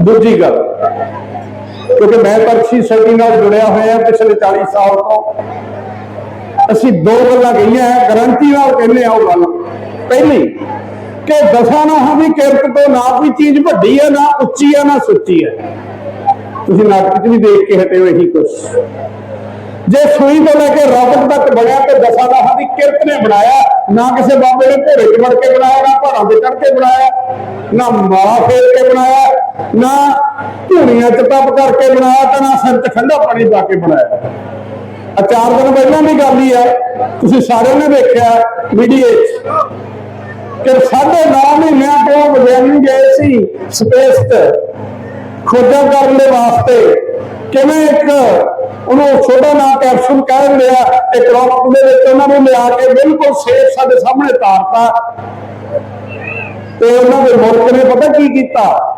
ਦੂਜੀ ਗੱਲ, ਕਿਉਂਕਿ ਮੈਂ ਪਰਖੀ ਸੋਸਾਇਟੀ ਨਾਲ ਜੁੜਿਆ ਹੋਇਆ ਪਿਛਲੇ 40 ਸਾਲ ਤੋਂ। ਅਸੀਂ ਦੋ ਗੱਲਾਂ ਕਹੀਆਂ, ਗਰੰਟੀ ਨਾਲ ਕਹਿੰਦੇ ਆ ਉਹ ਗੱਲ। ਪਹਿਲੀ, ਕਿ ਦਸਾਂ ਨਾਹਾਂ ਦੀ ਕਿਰਤ ਤੋਂ ਨਾ ਕੋਈ ਚੀਜ਼ ਵੱਡੀ ਹੈ, ਨਾ ਉੱਚੀ ਹੈ, ਨਾ ਸੁੱਚੀ ਹੈ। ਤੁਸੀਂ ਨਾਟਕ 'ਚ ਵੀ ਦੇਖ ਕੇ ਹਟੇ ਹੋ ਇਹੀ ਕੁਝ ਜੇ ਸੂਈ ਤੋਂ ਲੈ ਕੇ ਰਾਬਤ ਤੱਕ ਬਣਿਆ ਤੇ ਦਸਾਂ ਨਾਹਾਂ ਦੀ ਕਿਰਤ ਨੇ ਬਣਾਇਆ, ਨਾ ਕਿਸੇ ਬਾਬੇ ਨੇ ਘੋੜੇ 'ਚ ਵੜ ਕੇ ਬਣਾਇਆ, ਨਾ ਪਹਾੜਾਂ ਤੇ ਚੜ ਕੇ ਬਣਾਇਆ, ਨਾ ਮਾਲਾ ਫੇਰ ਕੇ ਬਣਾਇਆ, ਨਾ ਧੂਣੀਆਂ 'ਚ ਤਪ ਕਰਕੇ ਬਣਾਇਆ ਤੇ ਨਾ ਸਿਰ 'ਚ ਠੰਡਾ ਪਾਣੀ ਪਾ ਕੇ ਬਣਾਇਆ। ਆ ਚਾਰ ਦਿਨ ਪਹਿਲਾਂ ਦੀ ਗੱਲ ਹੀ ਹੈ, ਤੁਸੀਂ ਸਾਰਿਆਂ ਨੇ ਦੇਖਿਆ ਮੀਡੀਆ ਕਿ ਸਾਢੇ 9 ਮਹੀਨਿਆਂ ਤੋਂ ਵਿਗਿਆਨੀ ਗਏ ਸੀ ਸਪੇਸ ਤੇ ਖੋਜਾਂ ਕਰਨ ਦੇ ਵਾਸਤੇ, ਕਿਵੇਂ ਇੱਕ ਉਹਨੂੰ ਛੋਟਾ ਨਾ ਕੈਪਸੂਲ ਕਹਿ ਦਿੰਦੇ ਆ ਇੱਕ ਰੌਕਟ ਦੇ ਵਿੱਚ ਉਹਨਾਂ ਨੂੰ ਲਿਆ ਕੇ ਬਿਲਕੁਲ ਸੇਫ ਸਾਡੇ ਸਾਹਮਣੇ ਤਾਰਤਾ। ਤੇ ਉਹਨਾਂ ਦੇ ਮੁਲਕ ਨੇ ਪਤਾ ਕੀ ਕੀਤਾ?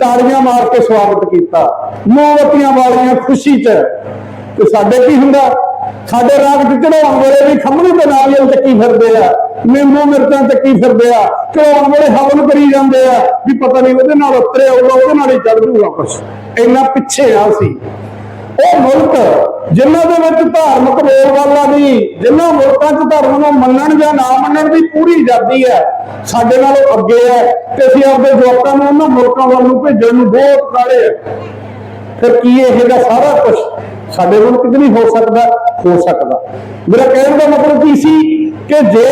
ਤਾੜੀਆਂ ਮਾਰ ਕੇ ਸਵਾਗਤ ਕੀਤਾ। ਮੋਮਬੱਤੀਆਂ ਵਾਲੀਆਂ ਖੁਸ਼ੀ 'ਚ। ਤੇ ਸਾਡੇ ਕੀ ਹੁੰਦਾ? ਸਾਡੇ ਰਾਗ ਚ ਚੜਾਉਣ ਵੇਲੇ ਵੀ ਖੰਭਣੀ ਤੇ ਨਾਰੀਅਲ ਚੱਕੀ ਫਿਰਦੇ ਆ। ਨਿੰਬੂ ਮਿਰਚਾਂ ਚੱਕੀ ਫਿਰਦੇ ਆ। ਚੜਾਉਣ ਵੇਲੇ ਹਵਨ ਕਰੀ ਜਾਂਦੇ ਆ। ਵੀ ਪਤਾ ਨਹੀਂ ਉਹਦੇ ਨਾਲ ਉਤਰੇ ਆਊਗਾ ਉਹਦੇ ਨਾਲ ਹੀ ਚੜ ਜੂਗਾ ਕੁਛ। ਇੰਨਾ ਪਿੱਛੇ ਆ ਸੀ ਉਹ ਮੁਲਕ ਜਿਨ੍ਹਾਂ ਦੇ ਵਿੱਚ ਧਾਰਮਿਕ ਬੋਲਬਾਲਾ ਦੀ, ਜਿਨ੍ਹਾਂ ਮੁਲਕਾਂ 'ਚ ਧਰਮ ਨੂੰ ਮੰਨਣ ਜਾਂ ਨਾ ਮੰਨਣ ਦੀ ਪੂਰੀ ਆਜ਼ਾਦੀ ਹੈ, ਸਾਡੇ ਨਾਲੋਂ ਅੱਗੇ ਹੈ ਤੇ ਅਸੀਂ ਆਪਣੇ ਜਵਾਕਾਂ ਨੂੰ ਉਹਨਾਂ ਮੁਲਕਾਂ ਵੱਲ ਨੂੰ ਭੇਜਣ ਨੂੰ ਬਹੁਤ ਕਾਲੇ ਹੈ। ਫਿਰ ਕੀ ਇਹ ਦਾ ਸਾਰਾ ਕੁਝ ਸਾਡੇ ਮੁਲਕ 'ਚ ਨਹੀਂ ਹੋ ਸਕਦਾ ਹੋ ਸਕਦਾ। ਮੇਰਾ ਕਹਿਣ ਦਾ ਮਤਲਬ ਕੀ ਸੀ ਕਿ ਜੇ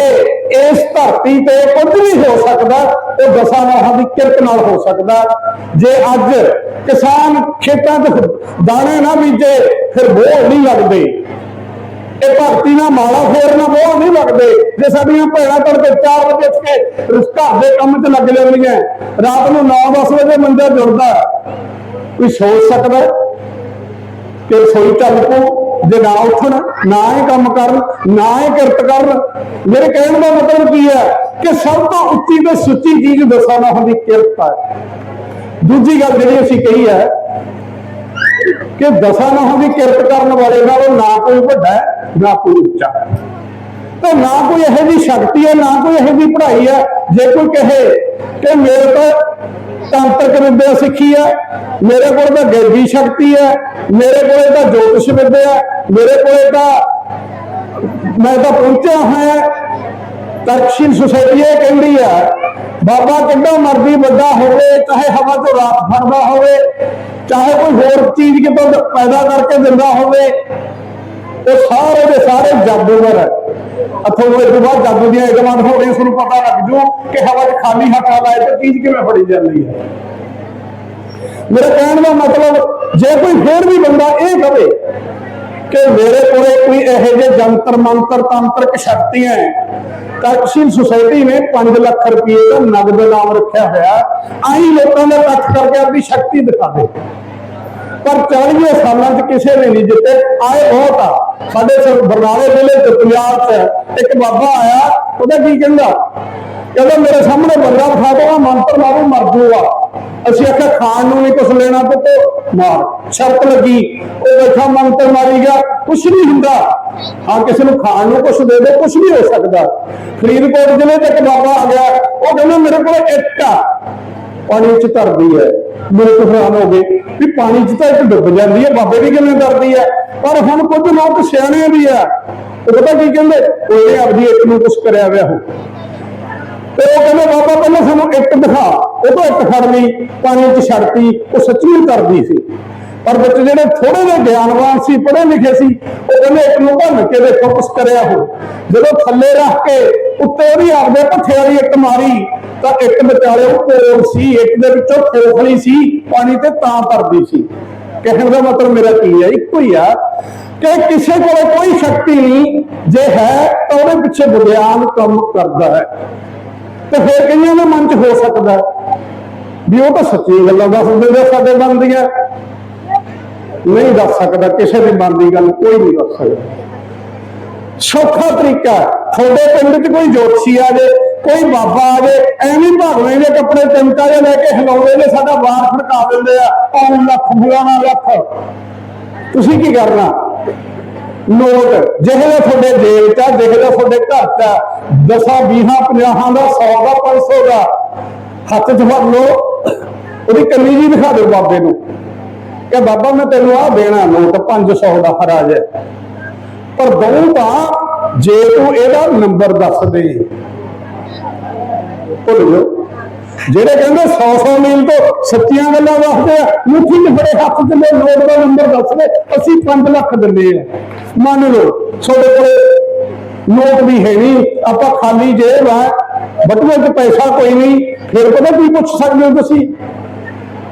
ਇਸ ਧਰਤੀ ਤੇ ਕੁਝ ਵੀ ਹੋ ਸਕਦਾ, ਉਹ ਦਸਾਂ ਨਾਹਾਂ ਦੀ ਕਿਰਤ ਨਾਲ ਹੋ ਸਕਦਾ। ਜੇ ਅੱਜ ਕਿਸਾਨ ਖੇਤਾਂ 'ਚ ਦਾਣੇ ਨਾ ਬੀਜੇ, ਫਿਰ ਬੋਝ ਨਹੀਂ ਲੱਗਦੇ। ਇਹ ਭਗਤੀ ਨਾਲ ਮਾਲਾ ਫੇਰਨਾ ਬਹੁਤ ਨਹੀਂ ਲੱਗਦੇ। ਜੇ ਸਾਡੀਆਂ ਭੈਣਾਂ ਤੜਕੇ 4 ਵਜੇ ਉੱਠ ਕੇ ਘਰ ਦੇ ਕੰਮ 'ਚ ਲੱਗ ਜਾਂਦੀਆਂ, ਰਾਤ ਨੂੰ 9-10 ਵਜੇ ਮੰਦਰ ਜੁੜਦਾ ਕੋਈ ਸੋਚ ਸਕਦਾ ਕਿ ਰਸੋਈ ਚੱਲ ਪੋ ਜੇ ਨਾ ਉੱਠਣ ਨਾ ਇਹ ਕੰਮ ਕਰਨ ਨਾ ਇਹ ਕਿਰਤ ਕਰਨ ਮੇਰੇ ਕਹਿਣ ਦਾ ਮਤਲਬ ਕੀ ਹੈ ਕਿ ਸਭ ਤੋਂ ਉੱਚੀ ਤੇ ਸੁੱਚੀ ਚੀਜ਼ ਦਸਾਂ ਹੁੰਦੀ ਕਿਰਤ ਹੈ। ਦੂਜੀ ਗੱਲ ਜਿਹੜੀ ਅਸੀਂ ਕਹੀ ਹੈ ਕਿ ਦਸਾਂ ਨਾਹਾਂ ਦੀ ਕਿਰਤ ਕਰਨ ਵਾਲੇ ਨਾਲੋਂ ਨਾ ਕੋਈ ਵੱਡਾ ਹੈ, ਨਾ ਕੋਈ ਉੱਚਾ। ਤੇ ਨਾ ਕੋਈ ਇਹੋ ਜਿਹੀ ਸ਼ਕਤੀ ਹੈ, ਨਾ ਕੋਈ ਇਹੋ ਜਿਹੀ ਪੜ੍ਹਾਈ ਹੈ। ਜੇ ਕੋਈ ਕਹੇ ਕਿ ਮੇਰੇ ਤੋਂ ਤੰਤਰਕ ਵਿਦਿਆ ਸਿੱਖੀ ਹੈ ਮੇਰੇ ਕੋਲ ਤਾਂ ਗੈਬੀ ਸ਼ਕਤੀ ਹੈ ਮੇਰੇ ਕੋਲ ਤਾਂ ਜੋਤਿਸ਼ ਵਿਦਿਆ ਹੈ ਮੇਰੇ ਕੋਲ ਤਾਂ ਮੈਂ ਤਾਂ ਪਹੁੰਚਿਆ ਹੋਇਆ। ਤਰਕਸ਼ੀਲ ਸੁਸਾਇਟੀ ਇਹ ਕਹਿੰਦੀ ਹੈ ਬਾਬਾ ਕਿੰਨਾ ਮਰਜ਼ੀ ਵੱਡਾ ਹੋਵੇ, ਚਾਹੇ ਹਵਾ ਤੋਂ ਰਾਤ ਫੜਦਾ ਹੋਵੇ, ਚਾਹੇ ਕੋਈ ਹੋਰ ਚੀਜ਼ ਕਿਤੋਂ ਪੈਦਾ ਕਰਕੇ ਦਿੰਦਾ ਹੋਵੇ ਉਹ ਸਾਰੇ ਦੇ ਸਾਰੇ ਜਾਦੂਗਰ ਹੈ ਅਥੋਂ ਇਹ ਤੋਂ ਬਾਅਦ ਜਾਦੂ ਦੀਆਂ ਇਕਮਾਂ ਹੋ ਰਹੀਆਂ ਤੁਹਾਨੂੰ ਪਤਾ ਲੱਗ ਜੂ ਕਿ ਹਵਾ 'ਚ ਖਾਲੀ ਹੱਥ ਲਾਏ ਤੇ ਚੀਜ਼ ਕਿਵੇਂ ਫੜੀ ਜਾਂਦੀ ਹੈ ਮੇਰੇ ਕਹਿਣ ਦਾ ਮਤਲਬ, ਜੇ ਕੋਈ ਫੇਰ ਵੀ ਬੰਦਾ ਇਹ ਕਵੇ ਕਿ ਮੇਰੇ ਕੋਲੇ ਕੋਈ ਇਹੋ ਜਿਹੇ ਜੰਤਰ, ਮੰਤਰ, ਤੰਤਰਕ ਸ਼ਕਤੀਆਂ ਹੈ ਸੁਸਾਇਟੀ ਨੇ 5 ਲੱਖ ਰੁਪਏ ਦਾ ਨਗਦ ਨਾਮ ਰੱਖਿਆ ਹੋਇਆ। ਆਈ ਲੋਕਾਂ ਦੇ ਇਕੱਠ ਕਰਕੇ ਆਪਣੀ ਸ਼ਕਤੀ ਦਿਖਾ ਦੇ। ਪਰ 40 ਸਾਲਾਂ 'ਚ ਕਿਸੇ ਨੇ ਨਹੀਂ ਜਿੱਤੇ। ਆਏ ਬਹੁਤ ਆ। ਸਾਡੇ ਬਰਨਾਲੇ ਜ਼ਿਲ੍ਹੇ 'ਚ ਪੰਜਾਬ 'ਚ ਇੱਕ ਬਾਬਾ ਆਇਆ, ਉਹਦਾ ਕੀ ਕਹਿੰਦਾ? ਕਹਿੰਦਾ, ਮੇਰੇ ਸਾਹਮਣੇ ਬੰਦਾ ਬਿਠਾ ਦੋ ਮੰਤਰ ਮਾਰੂ ਮਰ ਜੂਗਾ ਅਸੀਂ ਆਖਿਆ, ਖਾਣ ਨੂੰ ਨਹੀਂ ਕੁਝ ਲੈਣਾ ਪੁੱਤ। ਮਾਰ ਸ਼ਰਤ ਲੱਗੀ। ਉਹ ਬੈਠਾ ਮੰਤਰ ਮਾਰੀ ਗਿਆ। ਕੁਝ ਨਹੀਂ ਹੁੰਦਾ। ਹਾਂ, ਕਿਸੇ ਨੂੰ ਖਾਣ ਨੂੰ ਕੁਝ ਦੇ ਦੇ ਕੁਝ ਨਹੀਂ ਹੋ ਸਕਦਾ। ਫਰੀਦਕੋਟ ਜ਼ਿਲ੍ਹੇ 'ਚ ਇੱਕ ਬਾਬਾ ਆ ਗਿਆ। ਉਹ ਕਹਿੰਦਾ, ਮੇਰੇ ਕੋਲ ਇੱਟ ਆ। ਪਾਣੀ ਚ ਧਰਦੀ ਹੈ। ਮੇਰੇ ਤੋਂ ਹੈਰਾਨ ਹੋ ਗਏ ਵੀ ਪਾਣੀ ਚ ਤਾਂ ਇੱਕ ਡੁੱਬ ਜਾਂਦੀ ਹੈ। ਬਾਬੇ ਵੀ ਕਿਵੇਂ ਕਰਦੀ ਹੈ? ਪਰ ਹੁਣ ਕੁਝ ਲੋਕ ਸਿਆਣੇ ਵੀ ਆ ਉਹ ਪਤਾ ਕੀ ਕਹਿੰਦੇ? ਉਹਨੇ ਆਪਦੀ ਇੱਕ ਨੂੰ ਕੁਛ ਕਰਿਆ ਹੋਇਆ ਹੋ ਤੇ ਉਹ ਕਹਿੰਦੇ, ਬਾਬਾ, ਪਹਿਲਾਂ ਸਾਨੂੰ ਇੱਕ ਦਿਖਾ। ਉਹ ਤੋਂ ਇੱਕ ਫੜ ਲਈ। ਪਾਣੀ ਚ ਛੱਡਤੀ। ਉਹ ਸੱਚੀ ਕਰਦੀ ਸੀ। ਪਰ ਵਿੱਚ ਜਿਹੜੇ ਥੋੜੇ ਜਿਹੇ ਗਿਆਨਵਾਨ ਸੀ, ਪੜ੍ਹੇ ਲਿਖੇ ਸੀ, ਉਹ ਕਹਿੰਦੇ ਇੱਕ ਨੂੰ ਭੰਨ ਕੇ ਦੇਖੋ, ਕੁਛ ਕਰਿਆ ਹੋ। ਜਦੋਂ ਥੱਲੇ ਰੱਖ ਕੇ ਉੱਤੇ ਉਹਦੀ ਆਪਦੇ ਭੱਠੇ ਵਾਲੀ ਇੱਕ ਮਾਰੀ, ਤਾਂ ਇੱਕ ਵਿਚਾਲੇ ਉਹ ਕੋਲ ਸੀ ਇੱਕ ਦੇ ਵਿੱਚੋਂ ਖੋਖਲੀ ਸੀ, ਪਾਣੀ ਤੇ ਤਾਂ ਤਰਦੀ ਸੀ। ਕਹਿਣ ਦਾ ਮਤਲਬ ਮੇਰਾ ਕੀ ਹੈ? ਇੱਕੋ ਹੀ ਆ ਕਿ ਕਿਸੇ ਕੋਲ ਕੋਈ ਸ਼ਕਤੀ ਨਹੀਂ, ਜੇ ਹੈ ਤਾਂ ਉਹਦੇ ਪਿੱਛੇ ਵਿਗਿਆਨ ਕੰਮ ਕਰਦਾ ਹੈ। ਤੇ ਫਿਰ ਕਈਆਂ ਦੇ ਮਨ 'ਚ ਹੋ ਸਕਦਾ ਵੀ ਉਹ ਤਾਂ ਸੱਚੀ ਗੱਲਾਂ ਦੱਸ ਦਿੰਦੇ ਸਾਡੇ ਮਨ ਦੀਆਂ ਨਹੀਂ ਦੱਸ ਸਕਦਾ, ਕਿਸੇ ਦੇ ਮਨ ਦੀ ਗੱਲ ਕੋਈ ਨਹੀਂ ਦੱਸ ਸਕਦਾ। ਸੌਖਾ ਤਰੀਕਾ ਤੁਹਾਡੇ ਪਿੰਡ 'ਚ ਕੋਈ ਜੋਤਸ਼ੀ ਆ ਜੇ, ਕੋਈ ਬਾਬਾ ਆ ਜੇ, ਐਵੇਂ ਭਾਗਵੇਂ ਦੇ ਕੱਪੜੇ ਚਮਕਾ ਜਿਹਾ ਲੈ ਕੇ ਹਿਲਾਉਂਦੇ ਨੇ, ਸਾਡਾ ਵਾਰ ਫੜਕਾ ਦਿੰਦੇ ਆ ਔਨ ਲੱਖ ਫਲਾਣਾ ਲੱਖ। ਤੁਸੀਂ ਕੀ ਕਰਨਾ? ਨੋਟ ਜਿਹੇ ਤੁਹਾਡੇ ਜੇਬ 'ਚ ਆ ਜਿਹੇ ਤੁਹਾਡੇ ਘਰ 'ਚ ਦਸਾਂ, ਵੀਹਾਂ, ਪੰਜਾਹਾਂ ਦਾ 100 ਦਾ 500 ਦਾ, ਹੱਥ 'ਚ ਫੜ ਲਓ। ਉਹਦੀ ਕੰਨੀ ਜੀ ਦਿਖਾ ਦਿਓ ਬਾਬੇ ਨੂੰ। ਕਿ ਬਾਬਾ ਮੈਂ ਤੈਨੂੰ ਆ ਦੇਣਾ ਨੋਟ 500 ਦਾ ਹਰਾਜ ਹੈ। ਪਰ ਦਊਂ ਤਾਂ ਜੇ ਤੂੰ ਇਹਦਾ ਨੰਬਰ ਦੱਸ ਦੇ। ਭੁੱਲ ਜਾਓ ਜਿਹੜੇ ਕਹਿੰਦੇ 100 100 ਮੀਲ ਤੋਂ ਸੱਚੀਆਂ ਗੱਲਾਂ ਦੱਸਦੇ ਆ, ਮੁੱਠੀ ਚ ਬੜੇ ਹੱਥ ਚ ਲੈ ਨੋਟ ਦਾ ਨੰਬਰ ਦੱਸ ਦੇ, ਅਸੀਂ 5 ਲੱਖ ਦਿੰਦੇ ਆ। ਮੰਨ ਲਓ, ਤੁਹਾਡੇ ਕੋਲੇ ਨੋਟ ਵੀ ਹੈ ਨਹੀਂ, ਆਪਾਂ ਖਾਲੀ ਜੇਬ ਆ ਬਟੂਏ 'ਚ ਪੈਸਾ ਕੋਈ ਨਹੀਂ, ਫਿਰ ਪਤਾ ਕੀ ਪੁੱਛ ਸਕਦੇ ਹੋ ਤੁਸੀਂ?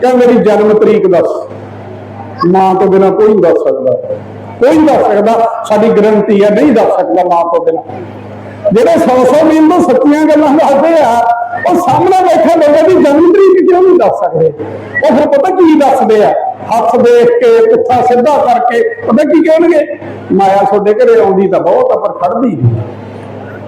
ਕਿ ਮੇਰੀ ਜਨਮ ਤਰੀਕ ਦੱਸ। ਮਾਂ ਤੋਂ ਬਿਨਾ ਕੋਈ ਨਹੀਂ ਦੱਸ ਸਕਦਾ। ਕੋਈ ਨਹੀਂ ਦੱਸ ਸਕਦਾ, ਸਾਡੀ ਗਰੰਟੀ ਹੈ ਨਹੀਂ ਦੱਸ ਸਕਦਾ ਮਾਂ ਤੋਂ ਬਿਨਾ। ਜਿਹੜੇ 100 100 ਮੀਲ ਤੋਂ ਸੱਚੀਆਂ ਗੱਲਾਂ ਦੱਸਦੇ ਆ, ਉਹ ਸਾਹਮਣੇ ਬੈਠੇ ਲੋਕਾਂ ਦੀ ਜਨਮ ਤਰੀਕ ਕਿਉਂ ਨਹੀਂ ਦੱਸ ਸਕਦੇ? ਉਹ ਫਿਰ ਪਤਾ ਕੀ ਦੱਸਦੇ ਆ? ਹੱਥ ਦੇਖ ਕੇ, ਪੁੱਠਾ ਸਿੱਧਾ ਕਰਕੇ, ਪਤਾ ਕੀ ਕਹਿਣਗੇ? ਮਾਇਆ ਤੁਹਾਡੇ ਘਰੇ ਆਉਂਦੀ ਤਾਂ ਬਹੁਤ ਆ, ਪਰ ਖੜਦੀ ਨਹੀਂ।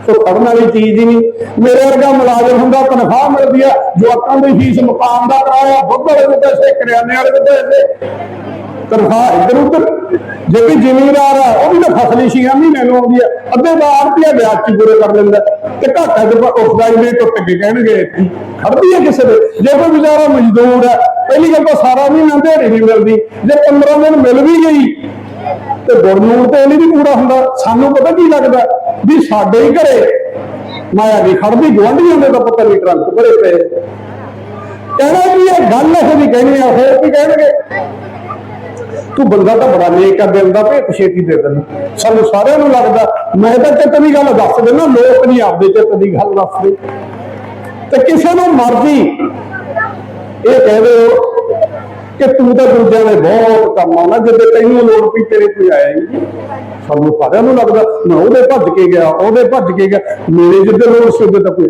ਸੋ ਖੜਨ ਵਾਲੀ ਚੀਜ਼ ਹੀ ਨਹੀਂ। ਮੇਰੇ ਵਰਗਾ ਮੁਲਾਜ਼ਮ ਹੁੰਦਾ, ਤਨਖਾਹ ਮਿਲਦੀ ਆ, ਜਵਾਕਾਂ ਦੀ ਫੀਸ ਮਕਾਨ ਦਾ ਕਿਰਾਇਆ, ਬੁੱਧ ਵਾਲੇ ਦੇ ਪੈਸੇ, ਕਰਿਆਨੇ ਵਾਲੇ ਦੇ ਪੈਸੇ। ਤਨਖਾਹ ਇੱਧਰ ਉੱਧਰ। ਜੇ ਵੀ ਜ਼ਿਮੀਂਦਾਰ ਆ ਉਹ ਵੀ ਤਾਂ ਫਸਲੀ ਛੀਆਂ ਮਹੀਨੇ ਨੂੰ ਆਉਂਦੀ ਆ ਅੱਧੇ ਦਾ ਰੁਪਿਆ ਵਿਆਜ ਚ ਪੂਰੇ ਕਰ ਲੈਂਦਾ। ਤੇ ਘਾਟਾ ਤੇ ਉਸਦਾ ਹੀ ਟੁੱਟ ਕੇ ਕਹਿਣਗੇ ਖੜਦੀ ਹੈ ਕਿਸੇ ਦੇ। ਜੇ ਕੋਈ ਵਿਚਾਰਾ ਮਜ਼ਦੂਰ ਆ ਪਹਿਲੀ ਗੱਲ ਤਾਂ ਸਾਰਾ ਮਹੀਨਾ ਦਿਹਾੜੀ ਨਹੀਂ ਮਿਲਦੀ। ਜੇ 15 ਦਿਨ ਮਿਲ ਵੀ ਗਈ, ਤੇ ਗੁੜ ਨੂਣ ਤੇ ਨਹੀਂ ਵੀ ਪੂਰਾ ਹੁੰਦਾ। ਸਾਨੂੰ ਪਤਾ ਕੀ ਲੱਗਦਾ ਵੀ ਸਾਡੇ ਹੀ ਘਰੇ ਮਾਇਆ ਦੀ ਖੜਦੀ ਗਵਾਂਢੀਆਂ ਦੇ ਤਾਂ ਪਤਾ ਨਹੀਂ ਟਰੰਕ ਭਰੇ ਪਏ। ਕਹਿਣਾ ਕੀ ਇਹ ਗੱਲ ਇਹੋ ਜਿਹੀ ਕਹਿਣੀ ਆ ਹੋਰ ਕੀ ਕਹਿਣਗੇ? ਤੂੰ ਬੰਦਾ ਤਾਂ ਬੜਾ ਨੇਕ ਆ, ਦਿਲ ਦਾ ਭੇਤ ਛੇਤੀ ਦੇ ਦਿੰਦਾ ਸਾਨੂੰ ਸਾਰਿਆਂ ਨੂੰ ਲੱਗਦਾ, ਮੈਂ ਤਾਂ ਚਿੱਤ ਦੀ ਗੱਲ ਦੱਸ ਦਿੰਦਾ, ਲੋਕ ਨਹੀਂ ਆਪਦੇ ਚਿੱਤ ਦੀ ਗੱਲ ਦੱਸਦੇ। ਤੇ ਕਿਸੇ ਨੂੰ ਮਰਜ਼ੀ ਇਹ ਕਹਦੇ ਹੋ ਕਿ ਤੂੰ ਤਾਂ ਦੂਜਿਆਂ ਦੇ ਬਹੁਤ ਕੰਮ ਆਉਣਾ ਜਿੱਦੇ ਤੈਨੂੰ ਲੋੜ ਪਈ ਤੇਰੇ ਕੋਈ ਆਇਆ ਹੀ ਨਹੀਂ। ਸਾਨੂੰ ਸਾਰਿਆਂ ਨੂੰ ਲੱਗਦਾ, ਮੈਂ ਉਹਦੇ ਭੱਜ ਕੇ ਗਿਆ, ਉਹਦੇ ਭੱਜ ਕੇ ਗਿਆ, ਮੇਰੇ ਜਿੱਦੇ ਲੋੜ ਸੀ ਉਹਦੇ ਤਾਂ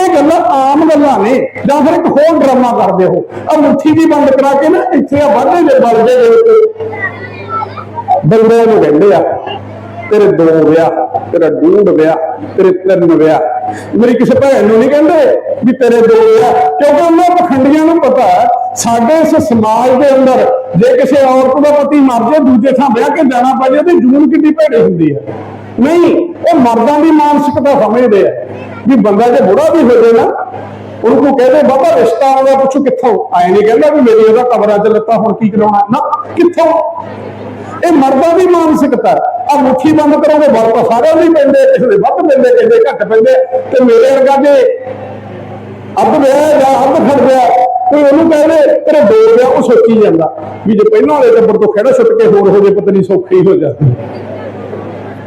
ਇਹ ਗੱਲਾਂ ਆਮ ਗੱਲਾਂ ਨੇ, ਜਾਂ ਫਿਰ ਇੱਕ ਹੋਰ ਡਰਾਮਾ ਕਰਦੇ ਹੋ। ਆ ਮੁੱਠੀ ਦੀ ਬੰਦ ਕਰਾ ਕੇ ਨਾ, ਇੱਥੇ ਆ ਵਾਢੇ ਦੇ ਬਲਦੇ ਦੇ ਉੱਤੇ। ਬੰਦਿਆਂ ਨੂੰ ਕਹਿੰਦੇ ਆ, ਤੇਰੇ ਦੋ ਵਿਆਹ, ਤੇਰਾ ਡੂਢ ਵਿਆਹ, ਤੇਰੇ ਤਿੰਨ ਵਿਆਹ। ਮੇਰੀ ਕਿਸੇ ਭੈਣ ਨੂੰ ਨਹੀਂ ਕਹਿੰਦੇ ਵੀ ਤੇਰੇ ਦੋ ਵਿਆਹ। ਕਿਉਂਕਿ ਉਹਨਾਂ ਪਖੰਡੀਆਂ ਨੂੰ ਪਤਾ ਸਾਡੇ ਇਸ ਸਮਾਜ ਦੇ ਅੰਦਰ ਜੇ ਕਿਸੇ ਔਰਤ ਦਾ ਪਤੀ ਮਰ ਜਾਏ, ਦੂਜੇ ਥਾਂ ਵਿਆਹ ਕੇ ਜਾਣਾ ਪੈ ਜਾਏ ਤੇ ਜੂਨ ਕਿੰਨੀ ਭੈੜੀ ਹੁੰਦੀ ਹੈ? ਨਹੀਂ, ਉਹ ਮਰਦਾਂ ਦੀ ਮਾਨਸਿਕਤਾ ਸਮਝਦੇ ਆ। ਵੀ ਬੰਦਾ ਜੇ ਬੁੜਾ ਵੀ ਹੋ ਜਾਏ ਨਾ, ਉਹਨੂੰ ਕੋਈ ਕਹਦੇ ਬਾਬਾ, ਰਿਸ਼ਤਾ ਆਉਂਦਾ, ਪੁੱਛੋ ਕਿੱਥੋਂ? ਆਏ ਨਹੀਂ ਕਹਿੰਦਾ ਵੀ ਮੇਰੀ ਉਹਦਾ ਕਬਰਾਂ 'ਚ ਲੱਤਾਂ, ਹੁਣ ਕੀ ਕਰਾਉਣਾ? ਨਾ, ਕਿੱਥੋਂ? ਇਹ ਮਰਦਾਂ ਦੀ ਮਾਨਸਿਕਤਾ ਆ ਮੁੱਠੀ ਬੰਦ ਕਰਾਉਂਦੇ ਬਲ ਸਾਰਿਆਂ ਦੀ ਪੈਂਦੇ ਕਿਸੇ ਦੇ ਵੱਧ ਪੈਂਦੇ, ਕਿਸੇ ਦੇ ਘੱਟ ਪੈਂਦੇ। ਤੇ ਮੇਰੇ ਵਰਗਾ ਜੇ ਅੱਧ ਵਿਆਹ ਜਾਂ ਅੱਧ ਖੜ ਗਿਆ ਕੋਈ ਉਹਨੂੰ ਕਹਿੰਦੇ ਤੇਰੇ ਦੋ ਵਿਆਹ ਉਹ ਸੋਚੀ ਜਾਂਦਾ। ਵੀ ਜੇ ਪਹਿਲਾਂ ਵਾਲੇ ਟੱਬਰ ਤੋਂ ਖੜਾ ਛੁੱਟ ਕੇ ਹੋਰ ਹੋ ਜੇ ਪਤਨੀ ਸੌਖੀ ਹੋ ਜਾਂਦੀ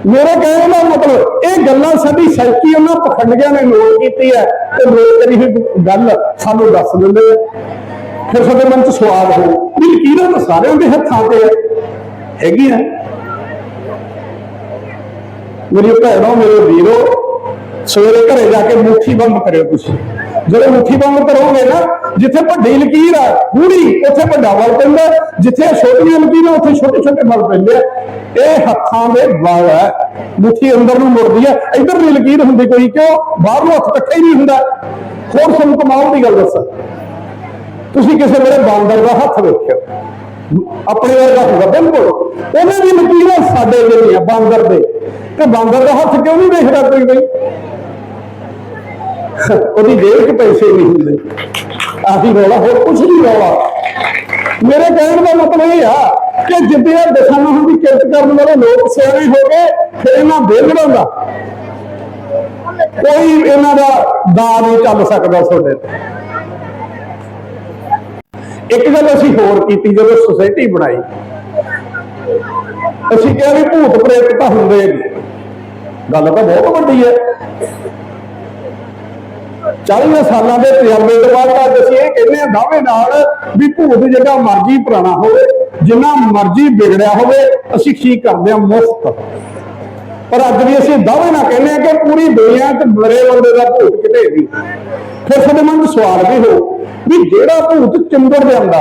ਮੇਰੇ ਕਹਿਣ ਦਾ ਮਤਲਬ, ਇਹ ਗੱਲਾਂ ਸਾਡੀ ਸੈਂਕੀ ਉਹਨਾਂ ਪਖੰਡਿਆਂ ਨੇ ਨੋਟ ਕੀਤੀ ਹੈ। ਤੇ ਨੋਟ ਕਰੀ ਹੋਈ ਗੱਲ ਸਾਨੂੰ ਦੱਸ ਦਿੰਦੇ ਆ। ਫਿਰ ਸਾਡੇ ਮਨ ਚ ਸਵਾਲ ਹੋ, ਵੀ ਲਕੀਰਾਂ ਤਾਂ ਸਾਰਿਆਂ ਦੇ ਹੱਥਾਂ ਤੇ ਹੈ। ਹੈਗੀ ਹੈ। ਮੇਰੀ ਭੈਣੋ, ਮੇਰੇ ਵੀਰੋ, ਸਵੇਰੇ ਘਰੇ ਜਾ ਕੇ ਮੁੱਠੀ ਬੰਦ ਕਰਿਓ ਤੁਸੀਂ। ਜਦੋਂ ਮੁੱਠੀ ਬੰਦ ਕਰੋਗੇ ਨਾ, ਜਿੱਥੇ ਵੱਡੀ ਲਕੀਰ ਆ ਗੂੜੀ ਉੱਥੇ ਵੱਡਾ ਵਲ ਪੈਂਦਾ ਜਿੱਥੇ ਛੋਟੀਆਂ ਲਕੀਰਾਂ, ਉੱਥੇ ਛੋਟੇ ਛੋਟੇ ਵਲ ਪੈਂਦੇ ਆ। ਇਹ ਹੱਥਾਂ ਦੇ ਵਲ ਹੈ। ਮੁੱਠੀ ਅੰਦਰ ਨੂੰ ਮੁੜਦੀ ਹੈ। ਇੱਧਰ ਦੀ ਲਕੀਰ ਹੁੰਦੀ ਕੋਈ ਕਿਉਂ? ਬਾਹਰ ਨੂੰ ਹੱਥ ਇਕੱਠਾ ਹੀ ਨਹੀਂ ਹੁੰਦਾ। ਹੋਰ ਤੁਹਾਨੂੰ ਕਮਾਲ ਦੀ ਗੱਲ ਦੱਸਾਂ। ਤੁਸੀਂ ਕਿਸੇ ਵੇਲੇ ਬਾਂਦਰ ਦਾ ਹੱਥ ਵੇਖਿਓ। ਆਪਣੇ ਵਰਗਾ ਹੋਊਗਾ, ਬਿਲਕੁਲ। ਉਹਨੇ ਵੀ ਲਕੀਰਾਂ ਸਾਡੇ ਲਈ ਆ, ਬਾਂਦਰ ਦੇ। ਤੇ ਬਾਂਦਰ ਦਾ ਹੱਥ ਕਿਉਂ ਨਹੀਂ ਦੇਖਦਾ ਕੋਈ ਬਈ? ਉਹਦੀ ਦੇਖ 'ਚ ਪੈਸੇ ਨਹੀਂ ਹੁੰਦੇ। ਆਹੀ ਰੌਲਾ, ਹੋਰ ਕੁਝ ਨਹੀਂ ਰੌਲਾ। ਮੇਰੇ ਕਹਿਣ ਦਾ ਮਤਲਬ ਇਹ ਆ ਕਿ ਜਿੱਦੇ ਇਹ ਦਸ਼ਾਵਾਂ ਦੀ ਕਿਰਤ ਕਰਨ ਵਾਲੇ ਲੋਕ ਸਿਆਣੇ ਹੋ ਗਏ ਫਿਰ ਇਹਨਾਂ ਬੇਲੜਾਂ ਦਾ ਕੋਈ ਇਹਨਾਂ ਦਾ ਦਾ ਨਹੀਂ ਚੱਲ ਸਕਦਾ ਤੁਹਾਡੇ ਤੇ। ਇੱਕ ਗੱਲ ਅਸੀਂ ਹੋਰ ਕੀਤੀ, ਜਦੋਂ ਸੁਸਾਇਟੀ ਬਣਾਈ, ਅਸੀਂ ਕਿਹਾ ਵੀ ਭੂਤ ਪ੍ਰੇਤ ਤਾਂ ਹੁੰਦੇ ਨੇ ਗੱਲ ਤਾਂ ਬਹੁਤ ਵੱਡੀ ਹੈ। 40 ਸਾਲਾਂ ਦੇ ਤਜਰਬੇ ਤੋਂ ਬਾਅਦ ਅੱਜ ਅਸੀਂ ਇਹ ਕਹਿੰਦੇ ਆ ਦਾਅਵੇ ਨਾਲ ਵੀ ਭੂਤ ਜਿਹੜਾ ਮਰਜ਼ੀ ਪੁਰਾਣਾ ਹੋਵੇ, ਜਿੰਨਾ ਮਰਜ਼ੀ ਵਿਗੜਿਆ ਹੋਵੇ, ਅਸੀਂ ਠੀਕ ਕਰਦੇ ਆ ਮੁਫਤ। ਪਰ ਅੱਜ ਵੀ ਅਸੀਂ ਦਾਅਵੇ ਨਾਲ ਕਹਿੰਦੇ ਆ ਕਿ ਪੂਰੀ ਦੁਨੀਆ 'ਚ ਮਰੇ ਬੰਦੇ ਦਾ ਭੂਤ ਕਿਤੇ ਨਹੀਂ। ਫਿਰ ਸਾਡੇ ਮਨ 'ਚ ਸਵਾਲ ਵੀ ਹੋ ਵੀ ਜਿਹੜਾ ਭੂਤ ਚਿੰਬੜ ਜਾਂਦਾ,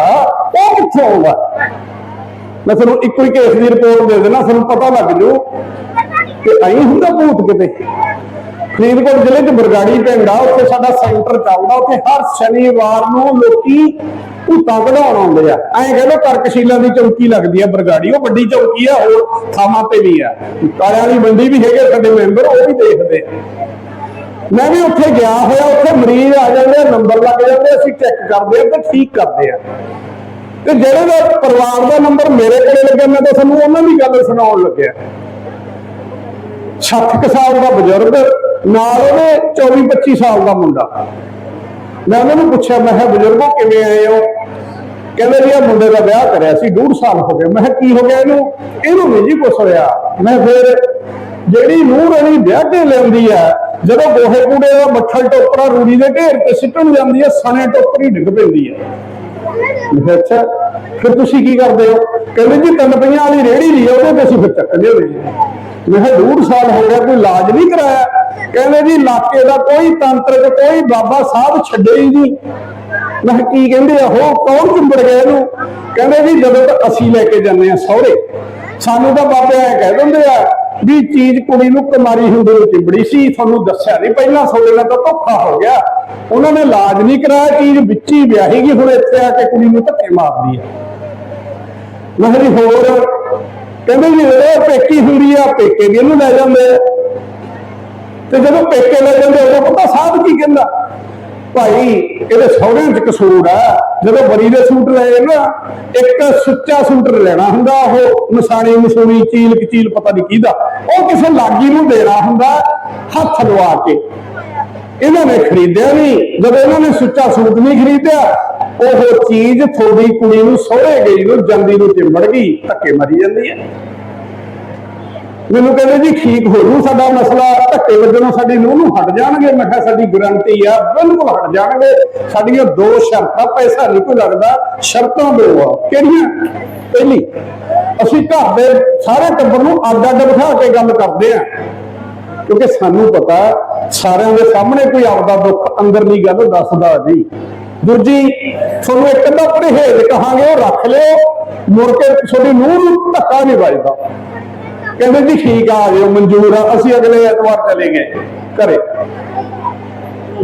ਉਹ ਕਿੱਥੋਂ ਆਉਂਦਾ? ਮੈਂ ਤੁਹਾਨੂੰ ਇੱਕੋ ਹੀ ਕੇਸ ਦੀ ਰਿਪੋਰਟ ਦੇ ਦੇਣਾ ਤੁਹਾਨੂੰ ਪਤਾ ਲੱਗ ਜੂ ਕਿ ਐਂ ਹੁੰਦਾ ਭੂਤ ਕਿਤੇ। ਫਰੀਦਕੋਟ ਜ਼ਿਲ੍ਹੇ 'ਚ ਬਰਗਾੜੀ ਪਿੰਡ ਆ, ਉੱਥੇ ਸਾਡਾ ਸੈਂਟਰ ਚੱਲਦਾ, ਉੱਥੇ ਹਰ ਸ਼ਨੀਵਾਰ ਨੂੰ ਲੋਕੀ ਭੂਤਾਂ ਕਢਾਉਣ ਆਉਂਦੇ ਆ। ਐਂ ਕਹਿੰਦੇ ਤਰਕਸ਼ੀਲਾਂ ਦੀ ਚੌਕੀ ਲੱਗਦੀ ਆ ਬਰਗਾੜੀ, ਉਹ ਵੱਡੀ ਚੌਕੀ ਆ, ਹੋਰ ਥਾਵਾਂ ਤੇ ਵੀ ਆ। ਕਾਲਿਆਂ ਦੀ ਮੰਡੀ ਵੀ ਹੈਗੇ ਸਾਡੇ ਮੈਂਬਰ ਉਹ ਵੀ ਦੇਖਦੇ ਆ। ਮੈਂ ਵੀ ਉੱਥੇ ਗਿਆ ਹੋਇਆ, ਉੱਥੇ ਮਰੀਜ਼ ਆ ਜਾਂਦੇ ਆ, ਨੰਬਰ ਲੱਗ ਜਾਂਦੇ ਅਸੀਂ ਚੈੱਕ ਕਰਦੇ ਆ ਤੇ ਠੀਕ ਕਰਦੇ ਆ। ਤੇ ਜਿਹੜੇ ਦਾ ਪਰਿਵਾਰ ਦਾ ਨੰਬਰ ਮੇਰੇ ਕੋਲੇ ਲੱਗਿਆ, ਮੈਂ ਤਾਂ ਤੁਹਾਨੂੰ ਉਹਨਾਂ ਦੀ ਗੱਲ ਸੁਣਾਉਣ ਲੱਗਿਆ। 60 ਕੁ ਸਾਲ ਦਾ ਬਜ਼ੁਰਗ ਨਾਲ ਉਹਦੇ 24 25 ਸਾਲ ਦਾ ਮੁੰਡਾ। ਮੈਂ ਉਹਨਾਂ ਨੂੰ ਪੁੱਛਿਆ ਮੈਂ ਕਿਹਾ ਬਜ਼ੁਰਗੋ ਕਿਵੇਂ ਆਏ ਹੋ? ਕਹਿੰਦੇ ਵੀ ਆ ਮੁੰਡੇ ਦਾ ਵਿਆਹ ਕਰਿਆ ਸੀ ਡੂਢ ਸਾਲ ਹੋ ਗਿਆ ਮੈਂ ਕਿਹਾ ਕੀ ਹੋ ਗਿਆ ਇਹਨੂੰ? ਇਹਨੂੰ ਨਹੀਂ ਜੀ ਕੁਛ ਹੋਇਆ। ਮੈਂ ਫਿਰ ਜਿਹੜੀ ਨੂੰਹ ਰਾਣੀ ਵਿਆਹ ਕੇ ਲਿਆਉਂਦੀ ਆ ਜਦੋਂ ਗੋਹੇ ਕੂੜੇ ਦਾ ਮੱਠਲ ਟੋਕਰਾ ਰੂੜੀ ਦੇ ਢੇਰ ਤੇ ਸਿੱਟਣ ਜਾਂਦੀ ਆ ਸਣੇ ਟੋਕਰੀ ਡਿੱਗ ਪੈਂਦੀ ਆ। ਮੈਂ ਕਿਹਾ ਅੱਛਾ ਫਿਰ ਤੁਸੀਂ ਕੀ ਕਰਦੇ ਹੋ? ਕਹਿੰਦੇ ਜੀ ਤਿੰਨ ਪਈਆਂ ਵਾਲੀ ਰੇੜੀ ਲਈ ਆ, ਉਹਦੇ ਤੇ ਅਸੀਂ ਫਿਰ ਚੱਕਦੇ ਹੋਏ ਮੈਂ ਕਿਹਾ ਡੂਢ ਸਾਲ ਹੋ ਗਿਆ, ਕੋਈ ਇਲਾਜ ਨਹੀਂ ਕਰਾਇਆ। ਕਹਿੰਦੇ ਜੀ, ਇਲਾਕੇ ਦਾ ਕੋਈ ਤੰਤਰ ਕੋਈ ਬਾਬਾ ਸਾਹਿਬ ਛੱਡੇ ਹੀ ਨਹੀਂ। ਮੈਂ ਕੀ ਕਹਿੰਦੇ ਆ ਉਹ ਕੌਣ ਚੁੰਬੜ ਗਿਆ ਇਹਨੂੰ? ਕਹਿੰਦੇ ਜੀ, ਜਦੋਂ ਤੱਕ ਅਸੀਂ ਲੈ ਕੇ ਜਾਂਦੇ ਆ ਸਹੁਰੇ, ਸਾਨੂੰ ਤਾਂ ਬਾਬੇ ਐ ਕਹਿ ਦਿੰਦੇ ਆ ਵੀ ਚੀਜ਼ ਕੁੜੀ ਨੂੰ ਕੁਮਾਰੀ ਹੁੰਦੇ ਨੂੰ ਚਿੰਬੜੀ ਸੀ, ਤੁਹਾਨੂੰ ਦੱਸਿਆ ਨਹੀਂ ਪਹਿਲਾਂ ਤੁਹਾਡੇ ਨਾਲ ਤਾਂ ਧੋਖਾ ਹੋ ਗਿਆ। ਉਹਨਾਂ ਨੇ ਇਲਾਜ ਨਹੀਂ ਕਰਾਇਆ, ਚੀਜ਼ ਵਿੱਚ ਹੀ ਵਿਆਹੀ ਗਈ, ਹੁਣ ਇੱਥੇ ਆ ਕੇ ਕੁੜੀ ਨੂੰ ਧੱਕੇ ਮਾਰਦੀ ਹੈ ਮੈਂ ਕਿਹਾ ਜੀ, ਹੋਰ ਕਹਿੰਦੇ ਜੀ ਇਹ ਪੇਕੀ ਹੁੰਦੀ ਆ, ਪੇਕੇ ਵੀ ਇਹਨੂੰ ਲੈ ਜਾਂਦੇ ਤੇ ਜਦੋਂ ਪੇਕੇ ਲੈ ਜਾਂਦੇ ਉਦੋਂ ਪਤਾ ਸਾਧ ਕੀ ਕਹਿੰਦਾ? ਭਾਈ, ਇਹਦੇ ਸਹੁਰਿਆਂ ਚ ਕਸੂਰ ਆ। ਜਦੋਂ ਬਰੀ ਦੇ ਸੂਟ ਲਏ ਨਾ, ਇੱਕ ਸੁੱਚਾ ਸੂਟ ਲੈਣਾ ਹੁੰਦਾ, ਉਹ ਨਿਸ਼ਾਨੀ ਮਸੂਣੀ, ਚੀਲ ਕਚੀਲ, ਪਤਾ ਨਹੀਂ ਕਿਹਦਾ। ਉਹ ਕਿਸੇ ਲਾਗੀ ਨੂੰ ਦੇਣਾ ਹੁੰਦਾ, ਹੱਥ ਲਵਾ ਕੇ। ਇਹਨਾਂ ਨੇ ਖਰੀਦਿਆ ਨਹੀਂ ਜਦੋਂ ਇਹਨਾਂ ਨੇ ਸੁੱਚਾ ਸੂਟ ਨਹੀਂ ਖਰੀਦਿਆ ਉਹ ਚੀਜ਼ ਤੁਹਾਡੀ ਕੁੜੀ ਨੂੰ ਸਹੁਰੇ ਗਈ ਨੂੰ ਜਾਂਦੀ ਨੂੰ ਚਿੰਬੜ ਗਈ, ਧੱਕੇ ਮਾਰੀ ਜਾਂਦੀ ਹੈ। ਮੈਨੂੰ ਕਹਿੰਦੇ ਜੀ, ਠੀਕ ਹੋ ਜੂ, ਸਾਡਾ ਮਸਲਾ ਧੱਕੇ ਵੱਜਣੋਂ ਸਾਡੀ ਨੂੰਹ ਨੂੰ ਹਟ ਜਾਣਗੇ। ਮੈਂ ਕਿਹਾ, ਸਾਡੀ ਗਾਰੰਟੀ ਆ, ਬਿਲਕੁਲ ਹਟ ਜਾਣਗੇ। ਸਾਡੀਆਂ ਦੋ ਸ਼ਰਤਾਂ, ਪੈਸਾ ਨਹੀਂ ਕੋਈ ਲੱਗਦਾ, ਸ਼ਰਤਾਂ ਦੋ ਆ। ਕਿਹੜੀਆਂ? ਪਹਿਲੀ, ਅਸੀਂ ਘਰ ਦੇ ਸਾਰੇ ਟੱਬਰ ਨੂੰ ਅੱਡ ਅੱਡ ਬਿਠਾ ਕੇ ਗੱਲ ਕਰਦੇ ਆ ਕਿਉਂਕਿ ਸਾਨੂੰ ਪਤਾ, ਸਾਰਿਆਂ ਦੇ ਸਾਹਮਣੇ ਕੋਈ ਆਪਦਾ ਦੁੱਖ ਅੰਦਰਲੀ ਗੱਲ ਦੱਸਦਾ ਜੀ ਦੂਜੀ, ਤੁਹਾਨੂੰ ਇੱਕ ਅੱਧਾ ਪਰਹੇਜ਼ ਕਹਾਂਗੇ, ਉਹ ਰੱਖ ਲਿਓ। ਮੁੜ ਕੇ ਤੁਹਾਡੀ ਨੂੰਹ ਨੂੰ ਧੱਕਾ ਨਹੀਂ ਵੱਜਦਾ। ਕਹਿੰਦੇ ਜੀ, ਠੀਕ ਆ ਆ ਜਿਓ, ਮਨਜ਼ੂਰ ਆ, ਅਸੀਂ ਅਗਲੇ ਐਤਵਾਰ ਚਲੇ ਗਏ ਘਰੇ।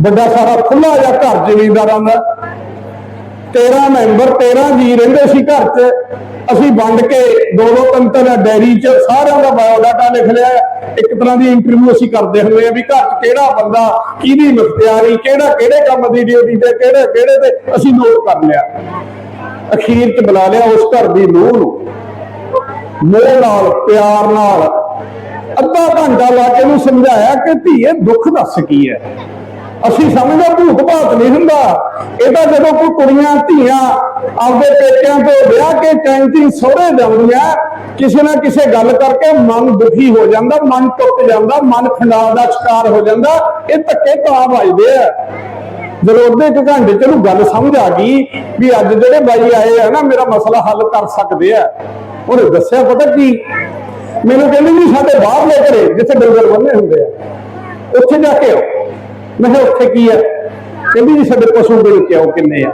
ਵੱਡਾ ਸਾਰਾ ਖੁੱਲਾ ਜਿਹਾ ਘਰ ਜ਼ਮੀਨਦਾਰਾਂ ਦਾ। 13 ਮੈਂਬਰ 13 ਜੀ ਰਹਿੰਦੇ ਸੀ ਘਰ 'ਚ। ਅਸੀਂ ਵੰਡ ਕੇ ਦੋ ਦੋ ਤਿੰਨ ਤਿੰਨ ਡੈਰੀ 'ਚ ਸਾਰਿਆਂ ਦਾ ਬਾਇਓਡਾਟਾ ਲਿਖ ਲਿਆ। ਇੱਕ ਤਰ੍ਹਾਂ ਦੀ ਇੰਟਰਵਿਊ ਅਸੀਂ ਕਰਦੇ ਹੁੰਦੇ ਆ ਵੀ ਘਰ 'ਚ ਕਿਹੜਾ ਬੰਦਾ ਕਿਹਦੀ ਮੁਖਤਿਆਰੀ ਕਿਹੜਾ ਕਿਹੜੇ ਕੰਮ ਦੀ ਡਿਊਟੀ ਤੇ, ਕਿਹੜੇ ਕਿਹੜੇ ਤੇ ਅਸੀਂ ਨੋਟ ਕਰ ਲਿਆ। ਅਖੀਰ 'ਚ ਬੁਲਾ ਲਿਆ ਉਸ ਘਰ ਦੀ ਨੂੰਹ ਨੂੰ। ਮੋਹ ਨਾਲ, ਪਿਆਰ ਨਾਲ ਅੱਧਾ ਘੰਟਾ ਲਾ ਕੇ ਇਹਨੂੰ ਸਮਝਾਇਆ ਕਿ ਧੀਏ, ਦੁੱਖ ਦੱਸ ਕੀ ਹੈ? ਅਸੀਂ ਸਮਝਦੇ ਭੂਤ ਭਾਤ ਨਹੀਂ ਹੁੰਦਾ। ਇਹ ਤਾਂ ਜਦੋਂ ਕੋਈ ਕੁੜੀਆਂ, ਧੀਆਂ ਆਪਦੇ ਪੇਕਿਆਂ ਤੋਂ ਵਿਆਹ ਕੇ ਚੈਂਤੀ ਸਹੁਰੇ ਜਾਂਦੀਆਂ ਕਿਸੇ ਨਾ ਕਿਸੇ ਗੱਲ ਕਰਕੇ ਮਨ ਦੁਖੀ ਹੋ ਜਾਂਦਾ, ਮਨ ਟੁੱਟ ਜਾਂਦਾ, ਮਨ ਖੰਡਾਰ ਦਾ ਸ਼ਿਕਾਰ ਹੋ ਜਾਂਦਾ। ਇਹ ਧੱਕੇ ਤਾਂ ਵੱਜਦੇ ਆ। ਜਦੋਂ ਉਹਦੇ ਇੱਕ ਘੰਟੇ ਚ ਉਹਨੂੰ ਗੱਲ ਸਮਝ ਆ ਗਈ ਵੀ ਅੱਜ ਜਿਹੜੇ ਬਾਈ ਆਏ ਆ ਨਾ, ਮੇਰਾ ਮਸਲਾ ਹੱਲ ਕਰ ਸਕਦੇ ਆ। ਉਹਨੇ ਦੱਸਿਆ ਪਤਾ ਕੀ? ਮੈਨੂੰ ਕਹਿੰਦੇ ਵੀ ਸਾਡੇ ਬਾਹਰ ਲੈ ਘਰੇ, ਜਿੱਥੇ ਡੰਗਰ ਬੰਨੇ ਹੁੰਦੇ ਆ, ਉੱਥੇ ਜਾ ਕੇ ਆਓ। ਮੈਂ ਕਿਹਾ, ਉੱਥੇ ਕੀ ਆ? ਕਹਿੰਦੀ ਜੀ, ਸਾਡੇ ਪਸ਼ੂ ਦੇ ਵਿੱਚ ਆਓ ਕਿੰਨੇ ਆ?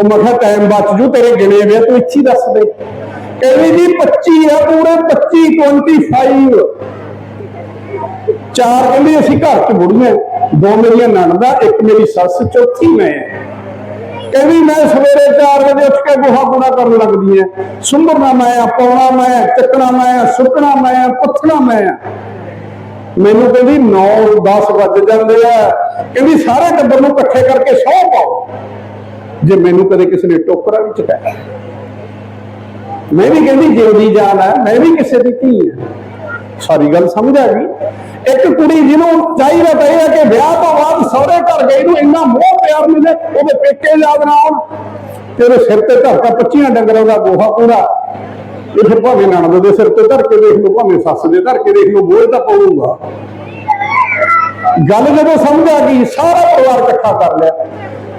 ਉਹ ਮੈਂ ਕਿਹਾ ਟਾਈਮ ਬਚ ਜੂ, ਤੇਰੇ ਗਿਣੇ ਵੇ ਤੂੰ ਇੱਥੇ ਹੀ ਦੱਸ ਦੇ। ਕਹਿੰਦੀ ਜੀ 25 ਆ, ਪੂਰੇ 25 25 ਚਾਰ ਕਹਿੰਦੀ, ਅਸੀਂ ਘਰ ਚ ਬੁੜੀਆਂ ਦੋ ਮੇਰੀਆਂ ਨਣਦਾ, ਇੱਕ ਮੇਰੀ ਸੱਸ, ਚੌਥੀ ਮੈਂ ਕਹਿੰਦੀ, ਮੈਂ ਸਵੇਰੇ 4 ਵਜੇ ਉੱਠ ਕੇ ਗੋਹਾ ਕੂੜਾ ਕਰਨ ਲੱਗਦੀ ਐ ਸੁੰਬਰਨਾ ਮੈਂ ਪਾਉਣਾ ਮੈਂ ਚੱਕਣਾ ਮੈਂ ਸੁੱਕਣਾ ਮੈਂ ਪੁੱਛਣਾ ਮੈਂ ਮੈਨੂੰ ਕਹਿੰਦੀ 9 10 ਵੱਜ ਜਾਂਦੇ ਆ। ਕਹਿੰਦੀ ਸਾਰੇ ਟੱਬਰ ਨੂੰ ਇਕੱਠੇ ਕਰਕੇ ਸੌ ਪਾਓ। ਜੇ ਮੈਨੂੰ ਕਦੇ ਕਿਸੇ ਨੇ ਟੋਕਰਾ ਵੀ ਚਕਾਇਆ। ਮੈਂ ਵੀ ਕਹਿੰਦੀ ਜਿਉਂਦੀ ਜਾਨ ਹੈ ਮੈਂ ਵੀ ਕਿਸੇ ਦੀ ਧੀ ਹਾਂ ਸਾਰੀ ਗੱਲ ਸਮਝ ਆ ਗਈ। ਇੱਕ ਕੁੜੀ ਜਿਹਨੂੰ ਚਾਹੀਦਾ ਤਾਂ ਇਹ ਹੈ ਕਿ ਵਿਆਹ ਤੋਂ ਬਾਅਦ ਸਹੁਰੇ ਘਰ ਗਈ ਨੂੰ ਇੰਨਾ ਮੋਹ ਪਿਆਰ ਮਿਲੇ, ਉਹਦੇ ਪੇਕੇ ਯਾਦ ਨਾ ਆਉਣ। ਤੇਰੇ ਸਿਰ ਤੇ ਧਰਤਾ 25 ਡੰਗਰਾਂ ਦਾ ਗੋਹਾ ਪੂਰਾ। ਇਹ ਫਿਰ ਭਾਵੇਂ ਨਣਦ ਦੇ ਸਿਰ ਤੇ ਧਰ ਕੇ ਦੇਖ ਲਓ, ਭਾਵੇਂ ਸੱਸ ਦੇ ਧਰ ਕੇ ਦੇਖ ਲਓ, ਬੋਝ ਤਾਂ ਪਊਗਾ। ਗੱਲ ਜਦੋਂ ਸਮਝ ਆ ਗਈ, ਸਾਰਾ ਪਰਿਵਾਰ ਇਕੱਠਾ ਕਰ ਲਿਆ।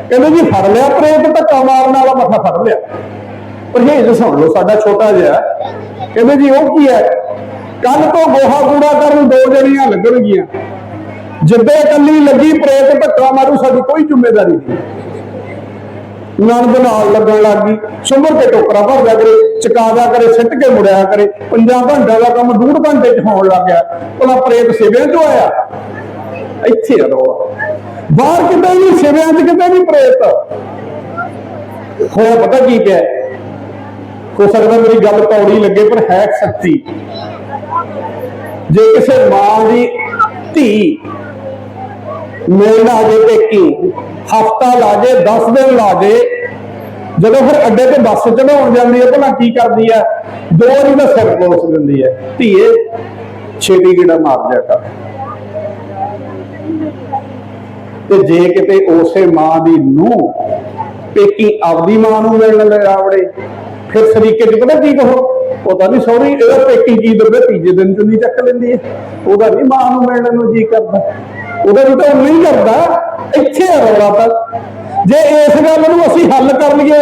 ਕਹਿੰਦੇ ਜੀ, ਫੜ ਲਿਆ ਪ੍ਰੇਤ, ਧੱਕਾ ਮਾਰਨ ਵਾਲਾ ਮੱਥਾ ਫੜ ਲਿਆ। ਪਰਹੇਜ਼ ਸੁਣ ਲਓ, ਸਾਡਾ ਛੋਟਾ ਜਿਹਾ। ਕਹਿੰਦੇ ਜੀ, ਉਹ ਕੀ ਹੈ? ਕੱਲ ਤੋਂ ਗੋਹਾ ਕੂੜਾ ਕਰਨ ਦੋ ਜਣੀਆਂ ਲੱਗਣਗੀਆਂ। ਜਿੱਦੇ ਇਕੱਲੀ ਲੱਗੀ ਪ੍ਰੇਤ, ਧੱਕਾ ਮਾਰੂ, ਸਾਡੀ ਕੋਈ ਜ਼ਿੰਮੇਵਾਰੀ ਨਹੀਂ। ਨਣਦ ਨਾਲ ਲੱਗਣ ਲੱਗ ਗਈ। ਸੁੰਬਰ ਕੇ ਟੋਕਰਾ ਭਰਦਾ ਕਰੇ, ਚਕਾ ਕਰੇ, ਸਿੱਟ ਕੇ ਮੁੜਿਆ ਕਰੇ। ਪੰਜਾਂ ਘੰਟਿਆਂ ਦਾ ਕੰਮ ਡੂਢ ਘੰਟੇ ਚ ਹੋਣ ਲੱਗ ਗਿਆ। ਭਲਾ ਪ੍ਰੇਤ ਸੇਵਿਆਂ ਚੋਂ ਆਇਆ? ਇੱਥੇ ਆ ਬਾਹਰ ਕਿਤੇ ਨਹੀਂ, ਸਿਵਿਆਂ ਚ ਕਿਤੇ ਨਹੀਂ ਪ੍ਰੇਤ। ਹੋਇਆ ਪਤਾ ਕੀ ਪਿਆ ਹੋ ਸਕਦਾ ਮੇਰੀ ਗੱਲ ਕੌੜੀ ਲੱਗੇ, ਪਰ ਹੈ ਸੱਚੀ। ਜੇ ਕਿਸੇ ਮਾਂ ਦੀ ਧੀ ਮਿਲਣਾ ਜੇ ਪੇਕੀ ਹਫਤਾ ਲਾ ਜੇ 10 ਦਿਨ ਲਾ ਜੇ ਜਦੋਂ ਫਿਰ ਅੱਡੇ ਤੇ ਬੱਸ ਚੜਾਉਣ ਜਾਂਦੀ ਹੈ, ਭਲਾ ਕੀ ਕਰਦੀ ਹੈ? ਦੋ ਵਾਰੀ ਦਾ ਸਿਰ ਪੋਸ ਦਿੰਦੀ ਹੈ। ਧੀਏ, ਛੇਤੀ ਕਿਹੜਾ ਮਾਰ ਜਾ ਕਰ। ਤੇ ਜੇ ਕਿਤੇ ਉਸੇ ਮਾਂ ਦੀ ਨੂੰ ਪੇਕੀ ਆਪਦੀ ਮਾਂ ਨੂੰ ਮਿਲਣ ਲੈ ਫਿਰ ਸਰੀਕੇ ਚ ਪਤਾ ਕੀ ਕਹੋ? ਪਤਾ ਨਹੀਂ ਸੌਰੀ ਇਹਦਾ ਪੇਕੀ ਕੀ ਦਵੇ ਤੀਜੇ ਦਿਨ ਚੁੰਨੀ ਚੱਕ ਲੈਂਦੀ ਹੈ। ਉਹਦਾ ਨਹੀਂ ਮਾਂ ਨੂੰ ਮਿਲਣ ਨੂੰ ਜੀ ਕਰਦਾ। ਉਹਦਾ ਵੀ ਤਾਂ ਨਹੀਂ ਕਰਦਾ, ਇੱਥੇ ਆ ਰੌਲਾ ਤਾਂ। ਜੇ ਇਸ ਗੱਲ ਨੂੰ ਅਸੀਂ ਹੱਲ ਕਰ ਲਈਏ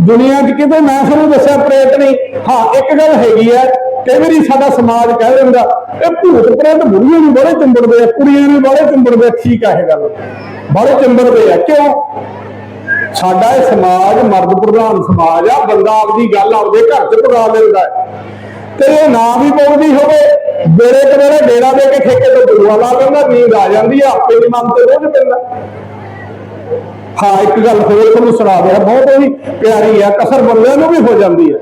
ਦੁਨੀਆ 'ਚ ਕਿਤੇ ਮੈਂ ਤੁਹਾਨੂੰ ਦੱਸਿਆ ਪ੍ਰੇਤ ਨਹੀਂ। ਹਾਂ, ਇੱਕ ਗੱਲ ਹੈਗੀ ਹੈ ਕਈ ਵਾਰੀ ਸਾਡਾ ਸਮਾਜ ਕਹਿ ਦਿੰਦਾ, ਇਹ ਭੂਤ ਪ੍ਰੇਤ ਬੁੜੀਆਂ ਨੂੰ ਬੜੇ ਚੰਬੜਦੇ ਆ, ਕੁੜੀਆਂ ਨੂੰ ਬੜੇ ਚੰਬੜਦੇ ਆ, ਠੀਕ ਆ ਇਹ ਗੱਲ। ਬੜੇ ਚੰਬੜਦੇ ਆ, ਕਿਉਂ? ਸਾਡਾ ਇਹ ਸਮਾਜ ਮਰਦ ਪ੍ਰਧਾਨ ਸਮਾਜ ਆ, ਬੰਦਾ ਆਪਦੀ ਗੱਲ ਆਪਦੇ ਘਰ 'ਚ ਪਗਾ ਲੈਂਦਾ ਹੈ ਤੇ ਇਹ ਨਾ ਵੀ ਬੋਲਦੀ ਹੋਵੇ ਬੇੜੇ ਕਵੇਲੇ ਡੇਰਾ ਦੇ ਕੇ ਠੇਕੇ ਤੋਂ ਬੁਲਵਾ ਲਾ ਲੈਂਦਾ ਨੀਂਦ ਆ ਜਾਂਦੀ ਆ, ਆਪੇ ਦੀ ਮਨ ਤੇ ਰੋਜ਼ ਪੈਂਦਾ। ਹਾਂ, ਇੱਕ ਗੱਲ ਹੋਰ ਤੁਹਾਨੂੰ ਸੁਣਾ ਦਿਆ, ਬਹੁਤ ਹੀ ਪਿਆਰੀ ਆ, ਕਸਰ ਬੰਦਿਆਂ ਨੂੰ ਵੀ ਹੋ ਜਾਂਦੀ ਹੈ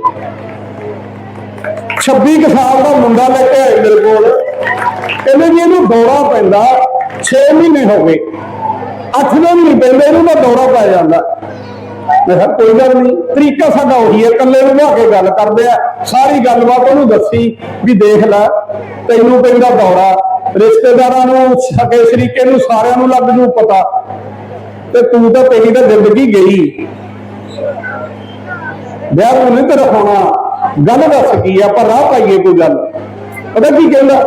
26 ਕੁ ਸਾਲ ਦਾ ਮੁੰਡਾ ਲੈ ਕੇ ਆਏ ਮੇਰੇ ਕੋਲ, ਕਹਿੰਦੇ ਜੀ ਇਹਨੂੰ ਦੌਰਾ ਪੈਂਦਾ 6 ਮਹੀਨੇ ਹੋ ਗਏ। 8 ਦਿਨ ਨਹੀਂ ਪੈਂਦੇ ਇਹਨੂੰ ਤਾਂ ਦੌਰਾ ਪੈ ਜਾਂਦਾ। ਮੈਂ ਕਿਹਾ ਕੋਈ ਗੱਲ ਨਹੀਂ, ਤਰੀਕਾ ਸਾਡਾ ਉਹੀ ਹੈ, ਇਕੱਲੇ ਨੂੰ ਲਿਆ ਕੇ ਗੱਲ ਕਰਦੇ ਆ, ਸਾਰੀ ਗੱਲਬਾਤ ਉਹਨੂੰ ਦੱਸੀ ਵੀ ਦੇਖ ਲੈ, ਤੈਨੂੰ ਪੈਂਦਾ ਦੌਰਾ ਰਿਸ਼ਤੇਦਾਰਾਂ ਨੂੰ ਸਕੇ ਸ਼ਰੀਕੇ ਨੂੰ ਸਾਰਿਆਂ ਨੂੰ ਲੱਗ ਜੂ ਪਤਾ, ਤੇ ਤੂੰ ਤਾਂ ਤੇਰੀ ਤਾਂ ਜ਼ਿੰਦਗੀ ਗਈ। ਵਿਆਹ ਨੂੰ ਨਹੀਂ ਤੇਰਾ ਹੋਣਾ, ਗੱਲ ਦੱਸ ਕੀ ਆ ਪਰ ਰਾਹ ਪਾਈਏ ਕੋਈ ਗੱਲ। ਪਤਾ ਕੀ ਕਹਿੰਦਾ?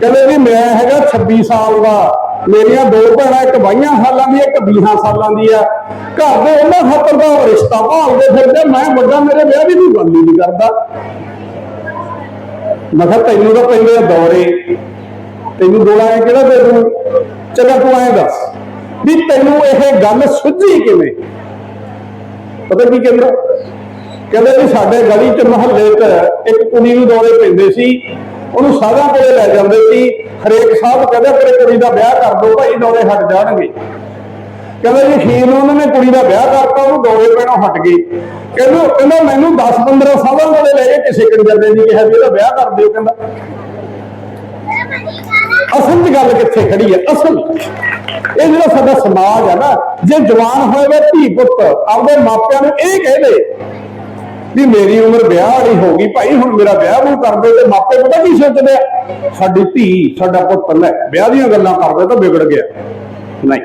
ਕਹਿੰਦੇ ਵੀ ਮੈਂ ਹੈਗਾ 26 ਸਾਲ ਦਾ। ਮੇਰੀਆਂ ਦੋ ਭੈਣਾਂ, ਇੱਕ 22 ਸਾਲਾਂ ਦੀ, ਇੱਕ 20 ਸਾਲਾਂ ਦੀ ਆ। ਘਰ ਦੇ ਉਹਨਾਂ ਖਾਤਰ ਦਾ ਰਿਸ਼ਤਾ ਭਾਲਦੇ ਫਿਰਦੇ, ਮੈਂ ਵੱਡਾ, ਮੇਰੇ ਵਿਆਹ ਦੀ ਕੋਈ ਗੱਲ ਹੀ ਨਹੀਂ ਕਰਦਾ। ਮੈਂ ਕਿਹਾ ਤੈਨੂੰ ਤਾਂ ਪੈਂਦੇ ਆ ਦੌਰੇ। ਤੈਨੂੰ ਦੋਲਾ ਐ ਕਿਹੜਾ ਦੇ ਦੂੰ? ਚੰਗਾ ਤੂੰ ਐਂ ਦੱਸ ਵੀ ਤੈਨੂੰ ਇਹ ਗੱਲ ਸੁੱਝੀ ਕਿਵੇਂ? ਪਤਾ ਕੀ ਕਹਿੰਦਾ? ਕਹਿੰਦੇ ਵੀ ਸਾਡੇ ਗਲੀ ਚ ਮਹੱਲੇ 'ਚ ਇੱਕ ਕੁੜੀ ਨੂੰ ਦੌਰੇ ਪੈਂਦੇ ਸੀ। ਉਹਨੂੰ ਸਾਧਾਂ ਕੋਲੇ ਲੈ ਜਾਂਦੇ ਸੀ। ਹਰੇਕ ਸਾਹਿਬ ਕਹਿੰਦੇ ਤੇਰੇ ਕੁੜੀ ਦਾ ਵਿਆਹ ਕਰ ਦੋ, ਭਾਈ ਦੌਰੇ ਹਟ ਜਾਣਗੇ। ਕਹਿੰਦੇ ਜੀ ਖੀਰ ਨੂੰ ਉਹਨਾਂ ਨੇ ਕੁੜੀ ਦਾ ਵਿਆਹ ਕਰਤਾ, ਉਹਨੂੰ ਦੌਰੇ ਪੈਣੋਂ ਹਟ ਗਏ ਕਹਿੰਦੇ, ਕਹਿੰਦਾ, ਮੈਨੂੰ 10 15 ਸਾਲਾਂ ਕੋਲੇ ਲੈ ਕੇ ਕਿਸੇ ਕੰਜਰ ਦੇ ਨਹੀਂ ਕਿਹਾ ਵੀ ਇਹਦਾ ਵਿਆਹ ਕਰ ਦਿਓ, ਕਹਿੰਦਾ। ਅਸਲ ਦੀ ਗੱਲ ਕਿੱਥੇ ਖੜੀ ਹੈ? ਅਸਲ ਇਹ ਜਿਹੜਾ ਸਾਡਾ ਸਮਾਜ ਹੈ ਨਾ, ਜੇ ਜਵਾਨ ਹੋਏ ਵੇ ਧੀ ਪੁੱਤ, ਆਪਦੇ ਮਾਪਿਆਂ ਨੂੰ ਇਹ ਕਹਿ ਦੇ ਵੀ ਮੇਰੀ ਉਮਰ ਵਿਆਹ ਵਾਲੀ ਹੋ ਗਈ, ਭਾਈ ਹੁਣ ਮੇਰਾ ਵਿਆਹ ਵੀ ਕਰ ਤੇ ਮਾਪੇ ਪਤਾ ਕੀ ਸੋਚਦੇ ਆ? ਸਾਡੀ ਧੀ, ਸਾਡਾ ਪੁੱਤ ਲੈ ਵਿਆਹ ਦੀਆਂ ਗੱਲਾਂ ਕਰਦੇ ਤਾਂ ਵਿਗੜ ਗਿਆ। ਨਹੀਂ,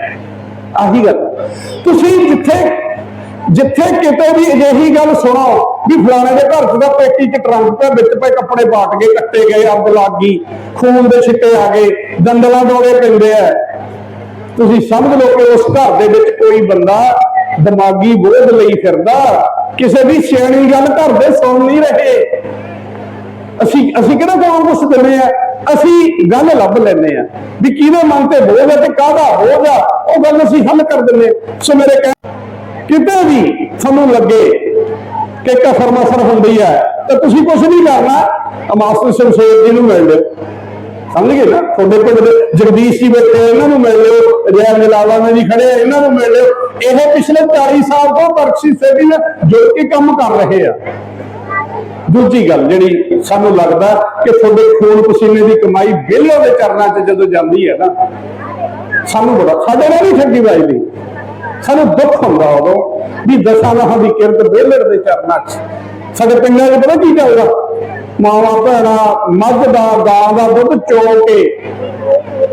ਆਹੀ ਗੱਲ। ਤੁਸੀਂ ਜਿੱਥੇ ਜਿੱਥੇ ਕਿਤੇ ਵੀ ਅਜਿਹੀ ਗੱਲ ਸੁਣੋ ਵੀ ਫਲਾਣੇ ਦੇ ਘਰ 'ਚ ਦਾ ਪੇਟੀ 'ਚ ਟਰੰਕ ਤੇ ਵਿੱਚ ਪਏ ਕੱਪੜੇ ਪਾਟ ਗਏ, ਕੱਟੇ ਗਏ, ਅੱਗ ਲੱਗ ਗਈ, ਖੂਨ ਦੇ ਛਿੱਟੇ ਆ ਗਏ, ਦੰਦਲਾਂ ਡੋਲੇ ਪੈਂਦੇ ਆ। ਤੁਸੀਂ ਸਮਝ ਲਓ ਕਿ ਉਸ ਘਰ ਦੇ ਵਿੱਚ ਕੋਈ ਬੰਦਾ ਦਿਮਾਗੀ ਬੋਝ ਲਈ ਫਿਰਦਾ। ਕਿਸੇ ਦੀ ਸਿਆਣੀ ਗੱਲ ਘਰ ਦੇ ਸੁਣ ਨਹੀਂ ਰਹੇ। ਅਸੀਂ ਅਸੀਂ ਕਿਹੜਾ ਕੋਲ ਕੁਛ ਦਿੰਦੇ ਆ? ਅਸੀਂ ਗੱਲ ਲੱਭ ਲੈਂਦੇ ਆ। ਵੀ ਕਿਹਦੇ ਮਨ ਤੇ ਬੋਝ ਹੈ ਤੇ ਕਾਹਦਾ ਬੋਝ ਆ? ਉਹ ਗੱਲ ਅਸੀਂ ਹੱਲ ਕਰ ਦਿੰਦੇ ਸੋ ਮੇਰੇ ਕਹਿ ਕਿਤੇ ਵੀ ਤੁਹਾਨੂੰ ਲੱਗੇ ਕਿ ਕਫਰ ਮਸਰ ਹੁੰਦੀ ਹੈ, ਤਾਂ ਤੁਸੀਂ ਕੁਝ ਨਹੀਂ ਕਰਨਾ। ਮਾਸਟਰ ਸ਼ਮਸ਼ੇਰ ਜੀ ਨੂੰ ਮਿਲ ਲਿਓ ਸਮਝ ਗਏ ਨਾ? ਤੁਹਾਡੇ ਪਿੰਡ ਦੇ ਜਗਦੀਸ਼ ਜੀ ਬੈਠੇ ਇਹਨਾਂ ਨੂੰ ਮਿਲ ਲਿਓ। ਜੈਮ ਜਲਾਲਾ ਨੇ ਜੀ ਖੜੇ ਆ, ਇਹਨਾਂ ਨੂੰ ਮਿਲ ਲਿਓ। ਇਹ ਪਿਛਲੇ 40 ਸਾਲ ਤੋਂ ਬਰਕਸ਼ੀ ਸੇਵੀ ਨਾਲ ਜੁੜ ਕੇ ਕੰਮ ਕਰ ਰਹੇ ਆ। ਦੂਜੀ ਗੱਲ ਜਿਹੜੀ ਸਾਨੂੰ ਲੱਗਦਾ ਕਿ ਤੁਹਾਡੇ ਖੂਨ ਪਸੀਨੇ ਦੀ ਕਮਾਈ ਵਿਹਲੇ ਦੇ ਚਰਨਾਂ 'ਚ ਜਦੋਂ ਜਾਂਦੀ ਹੈ ਨਾ ਸਾਨੂੰ ਬੜਾ ਸਾਡੇ ਨਾਲ ਵੀ ਠੱਗੀ ਵੱਜਦੀ। ਸਾਨੂੰ ਦੁੱਖ ਹੁੰਦਾ ਉਦੋਂ ਵੀ ਦਸਾਂ ਲਾਹਾਂ ਦੀ ਕਿਰਤ ਵਿਹਲੇ ਦੇ ਚਰਨਾਂ 'ਚ। ਸਾਡੇ ਪਿੰਡਾਂ 'ਚ ਪਤਾ ਕੀ ਚੱਲਦਾ? ਮਾਵਾ ਭੈਣਾ ਮੱਝ ਦਾ ਗਾਂ ਦਾ ਦੁੱਧ ਚੋ ਕੇ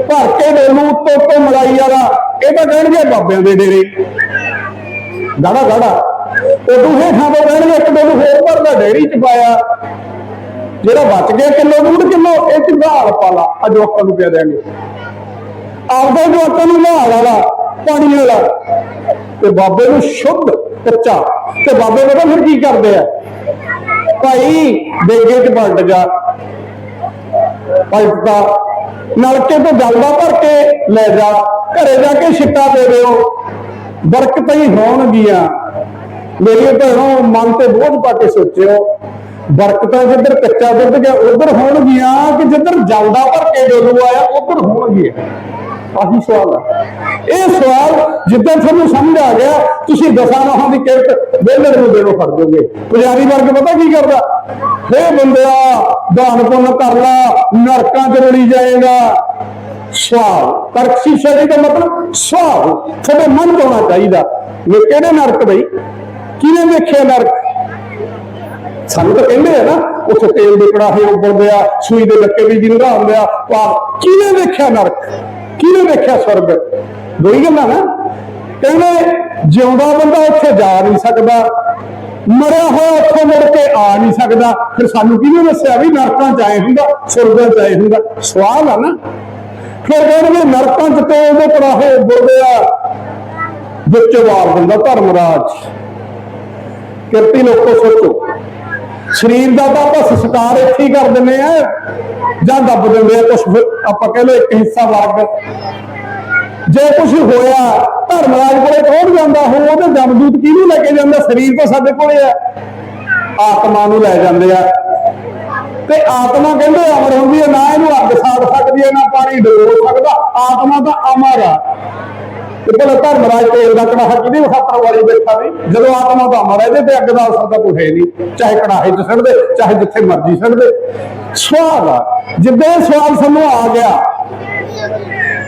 ਭਰ ਕੇ ਡੋਲੂ ਉੱਤੋਂ ਉੱਤੋਂ ਮਲਾਈ ਵਾਲਾ, ਇਹ ਤਾਂ ਕਹਿਣਗੇ ਬਾਬਿਆਂ ਦੇ ਡੇਰੇ। ਗਾੜਾ ਗਾੜਾ। ਉਹ ਦੂਹੇ ਥਾਂ ਤੋਂ ਕਹਿਣਗੇ ਇੱਕ ਦੋ ਨੂੰ ਹੋਰ ਭਰਦਾ ਡੇਰੀ ਚ ਪਾਇਆ। ਜਿਹੜਾ ਬਚ ਗਿਆ ਕਿਲੋ ਡੂਢ ਕਿਲੋ, ਇਹ ਚ ਘਾਲ ਪਾ ਲਾ ਅੱਜ ਆਪਾਂ ਨੂੰ ਪਿਆ ਦੇਣਗੇ। ਆਪਦੇ ਜਵਾਕਾਂ ਨੂੰ ਨਹਾਲ ਵਾਲਾ ਪਾਣੀ ਵਾਲਾ। ਤੇ ਬਾਬੇ ਨੂੰ ਸ਼ੁੱਧ ਕੱਚਾ। ਤੇ ਬਾਬੇ ਪਤਾ ਫਿਰ ਕੀ ਕਰਦੇ ਆ? ਭਾਈ ਦੇਗੇ ਚ ਪਲਟ ਜਾ। ਪਲਟਦਾ ਨਲਕੇ ਤੋਂ ਜਲਦਾ ਭਰ ਕੇ ਲੈ ਜਾ। ਘਰੇ ਜਾ ਕੇ ਛਿੱਟਾ ਦੇ ਦਿਓ। ਬਰਕਤਾਂ ਹੀ ਹੋਣਗੀਆਂ। ਮੇਰੀ ਭੈਣੋ, ਮਨ ਤੇ ਬੋਝ ਪਾ ਕੇ ਸੋਚਿਓ। ਬਰਕਤਾਂ ਜਿੱਧਰ ਕੱਚਾ ਦੁੱਧ ਗਿਆ, ਉਧਰ ਹੋਣਗੀਆਂ ਕਿ ਜਿੱਧਰ ਜਲਦਾ ਭਰ ਕੇ ਡੋਲੂ ਆਇਆ, ਉਧਰ ਹੋਣਗੀਆਂ। ਆਹੀ ਸਵਾਲ ਹੈ ਇਹ ਸਵਾਲ ਜਿੱਦਾਂ ਤੁਹਾਨੂੰ ਸਮਝ ਆ ਗਿਆ, ਤੁਸੀਂ ਦਸਾਂ ਨਹਾਂ ਦੀ ਕਿਰਤ ਵੇਲਰ ਨੂੰ ਦੇਣੋਂ ਫੜ ਦੋਗੇ। ਪੁਜਾਰੀ ਵਰਗ ਪਤਾ ਕੀ ਕਰਦਾ? ਫੇ ਬੰਦਿਆ, ਦਾਨ ਪੁੰਨ ਕਰ ਲਾ, ਨਰਕਾਂ ਚ ਰੁੜੀ ਜਾਏਗਾ। ਸਵਾਲ। ਤਰਕਸ਼ੀ ਸ਼ੈਲੀ ਦਾ ਮਤਲਬ ਸਵਾਲ। ਤੁਹਾਡੇ ਮਨ 'ਚ ਹੋਣਾ ਚਾਹੀਦਾ। ਵੀ ਕਿਹੜੇ ਨਰਕ ਬਈ? ਕਿਹਨੇ ਦੇਖਿਆ ਨਰਕ? ਸਾਨੂੰ ਤਾਂ ਕਹਿੰਦੇ ਆ ਨਾ, ਉੱਥੇ ਤੇਲ ਦੇ ਕੜਾਹੇ ਉੱਬਲਦੇ ਆ, ਸੂਈ ਦੇ ਲੱਕੇ ਵੀ ਜਿੰਦਾ ਹੁੰਦੇ ਆ। ਪਾਪ ਕਿਹਨੇ ਵੇਖਿਆ ਨਰਕ? ਕਿਹਨੇ ਵੇਖਿਆ ਸਵਰਗ? ਦੋਈ ਗੱਲਾਂ ਨਾ। ਕਹਿੰਦੇ ਜਿਉਂਦਾ ਬੰਦਾ ਉੱਥੇ ਜਾ ਨਹੀਂ ਸਕਦਾ। ਮਰਿਆ ਹੋਇਆ ਉੱਥੋਂ ਮੁੜ ਕੇ ਆ ਨਹੀਂ ਸਕਦਾ। ਫਿਰ ਸਾਨੂੰ ਕਿਹਨੇ ਦੱਸਿਆ ਵੀ ਨਰਕਾਂ ਚ ਆਏ ਹੁੰਦਾ ਸੁਰਗਾਂ ਚ ਆਏ ਹੁੰਦਾ? ਸਵਾਲ ਆ ਨਾ। ਫਿਰ ਕਹਿੰਦੇ ਨਰਕਾਂ ਚ ਤੇ ਉਹਦੇ ਕੜਾਹੇ ਉੱਬਲਦੇ ਆ। ਵਿੱਚ ਵਾਰ ਦਿੰਦਾ ਧਰਮਰਾਜ। ਕਿਰਤੀ ਲੋਕੋ ਸੋਚੋ। ਸਰੀਰ ਦਾ ਤਾਂ ਆਪਾਂ ਸੰਸਕਾਰ ਇੱਥੇ ਹੀ ਕਰ ਦਿੰਦੇ ਆ। ਜਾਂ ਦੱਬ ਦਿੰਦੇ ਆ ਕੁਝ ਆਪਾਂ ਕਹਿ ਲਓ ਇੱਕ ਹਿੱਸਾ ਵਰਗ ਜੇ ਕੁਝ ਹੋਇਆ, ਧਰਮਰਾਜ ਕੋਲੇ ਕੌਣ ਜਾਂਦਾ ਹੋ ਉਹਦੇ ਜਮਦੂਤ ਕਿਹਨੂੰ ਲੈ ਕੇ ਜਾਂਦਾ? ਸਰੀਰ ਤਾਂ ਸਾਡੇ ਕੋਲੇ ਆ। ਆਤਮਾ ਨੂੰ ਲੈ ਜਾਂਦੇ ਆ। ਤੇ ਆਤਮਾ ਕਹਿੰਦੇ ਅਮਰ ਹੁੰਦੀ ਹੈ ਨਾ ਇਹਨੂੰ ਅੱਗ ਸਾੜ ਸਕਦੀ ਹੈ ਨਾ ਪਾਣੀ ਡੋਲ ਸਕਦਾ। ਆਤਮਾ ਤਾਂ ਅਮਰ ਆ। ਤੇ ਧਰਮਰਾਜ ਤੇਲ ਦਾ ਕੜਾਹਾ ਕਿਹਦੀ ਖਾਤਰ ਵਾਲੀ ਬੈਠਾ ਵੀ, ਜਦੋਂ ਆਤਮਾ ਤਾਂ ਅਮਰ ਇਹਦੇ ਤੇ ਅੱਗ ਦਾ ਅਸਰ ਤਾਂ ਕੋਈ ਹੈ ਨਹੀਂ। ਚਾਹੇ ਕੜਾਹੇ 'ਚ ਸੜ ਦੇ, ਚਾਹੇ ਜਿੱਥੇ ਮਰਜ਼ੀ ਸੜ ਦੇ। ਸਵਾਲ ਆ, ਜਿੱਦਾਂ ਸਵਾਲ ਸਾਨੂੰ ਆ ਗਿਆ,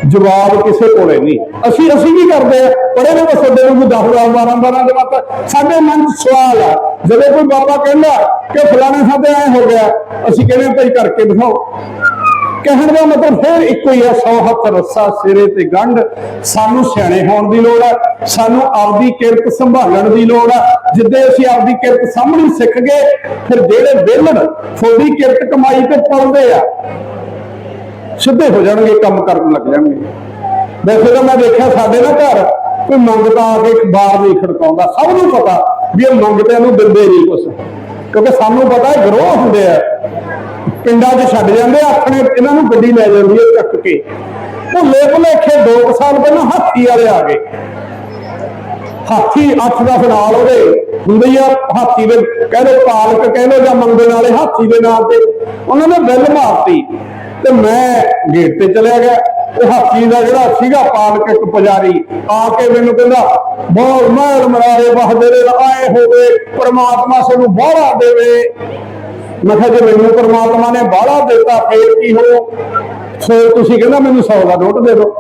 ਜਵਾਬ ਕਿਸੇ ਕੋਲੇ ਨਹੀਂ। ਅਸੀਂ ਅਸੀਂ ਵੀ ਕਰਦੇ ਆ? ਪੜੇ ਨੇ ਬਸ ਸਾਡੇ ਨੂੰ 10 12 12 ਜਵਾਬ ਸਾਡੇ ਮਨ 'ਚ ਸਵਾਲ ਆ, ਜਦੋਂ ਕੋਈ ਬਾਬਾ ਕਹਿੰਦਾ ਕਿ ਫਲਾਣੇ ਸਾਡੇ ਐ ਹੋ ਗਿਆ, ਅਸੀਂ ਕਹਿੰਦੇ ਭਾਈ ਕਰਕੇ ਦਿਖਾਓ। ਕਹਿਣ ਦਾ ਮਤਲਬ ਫਿਰ ਇੱਕੋ ਹੀ ਹੈ, ਸੌ ਹੱਥ ਰੱਸਾ ਸਿਰੇ ਤੇ ਗੰਢ। ਸਾਨੂੰ ਸਿਆਣੇ ਹੋਣ ਦੀ ਲੋੜ ਹੈ, ਸਾਨੂੰ ਆਪਦੀ ਕਿਰਤ ਸੰਭਾਲਣ ਦੀ ਲੋੜ ਹੈ। ਜਿੱਦੇ ਅਸੀਂ ਆਪਦੀ ਕਿਰਤ ਸਾਹਮਣੀ ਸਿੱਖ ਗਏ, ਫਿਰ ਜਿਹੜੇ ਵਿਹਲੜ ਥੋੜੀ ਕਿਰਤ ਕਮਾਈ ਤੇ ਪਲਦੇ ਆ, ਸਿੱਧੇ ਹੋ ਜਾਣਗੇ, ਕੰਮ ਕਰਨ ਲੱਗ ਜਾਣਗੇ। ਵੈਸੇ ਤਾਂ ਮੈਂ ਦੇਖਿਆ ਸਾਡੇ ਨਾ ਘਰ ਕੋਈ ਮੰਗਤਾ ਆ ਕੇ ਬਾਹਰ ਨਹੀਂ ਖੜਕਾਉਂਦਾ। ਸਭ ਨੂੰ ਪਤਾ ਵੀ ਇਹ ਮੰਗਤਿਆਂ ਨੂੰ ਦਿੰਦੇ ਨਹੀਂ ਕੁਛ। ਕਿਉਂਕਿ ਸਾਨੂੰ ਪਤਾ ਗਰੋਹ ਹੁੰਦੇ ਆ। ਪਿੰਡਾਂ 'ਚ ਛੱਡ ਜਾਂਦੇ ਆ, ਆਪਣੇ ਇਹਨਾਂ ਨੂੰ ਗੱਡੀ ਲੈ ਜਾਂਦੀ ਹੈ ਚੱਕ ਕੇ। ਭੁੱਲੇ ਭੁਲੇਖੇ 2 ਸਾਲ ਪਹਿਲਾਂ ਹਾਥੀ ਵਾਲੇ ਆ ਗਏ। ਹਾਥੀ 8-10 ਨਾਲ ਉਹਦੇ। ਹੁੰਦੀ ਆ ਹਾਥੀ ਦੇ ਕਹਿੰਦੇ ਪਾਲਕ ਕਹਿੰਦੇ ਜਾਂ ਮੰਗਣ ਵਾਲੇ ਹਾਥੀ ਦੇ ਨਾਂ ਤੇ। ਉਹਨਾਂ ਨੇ ਬਿੱਲ ਮਾਰਤੀ। ਤੇ ਮੈਂ ਗੇਟ ਤੇ ਚਲਿਆ ਗਿਆ। ਉਹ ਹਾਥੀ ਦਾ ਜਿਹੜਾ ਸੀਗਾ ਪਾਲਕ ਇੱਕ ਪੁਜਾਰੀ ਆ ਕੇ ਮੈਨੂੰ ਕਹਿੰਦਾ ਬਹੁਤ ਮਹਿਰ ਮਰਾਰੇ ਬਹਦੇ ਆਏ ਹੋਵੇ ਪ੍ਰਮਾਤਮਾ ਸਾਨੂੰ ਬਾਹਲਾ ਦੇਵੇ। ਮੈਂ ਕਿਹਾ ਜੇ ਮੈਨੂੰ ਪਰਮਾਤਮਾ ਨੇ ਬਾਹਲਾ ਦਿੱਤਾ, ਫੇਰ ਕੀ ਹੋ? ਫੇਰ ਤੁਸੀਂ ਕਹਿੰਦਾ ਮੈਨੂੰ 100 ਦਾ ਨੋਟ ਦੇ ਦਿਓ।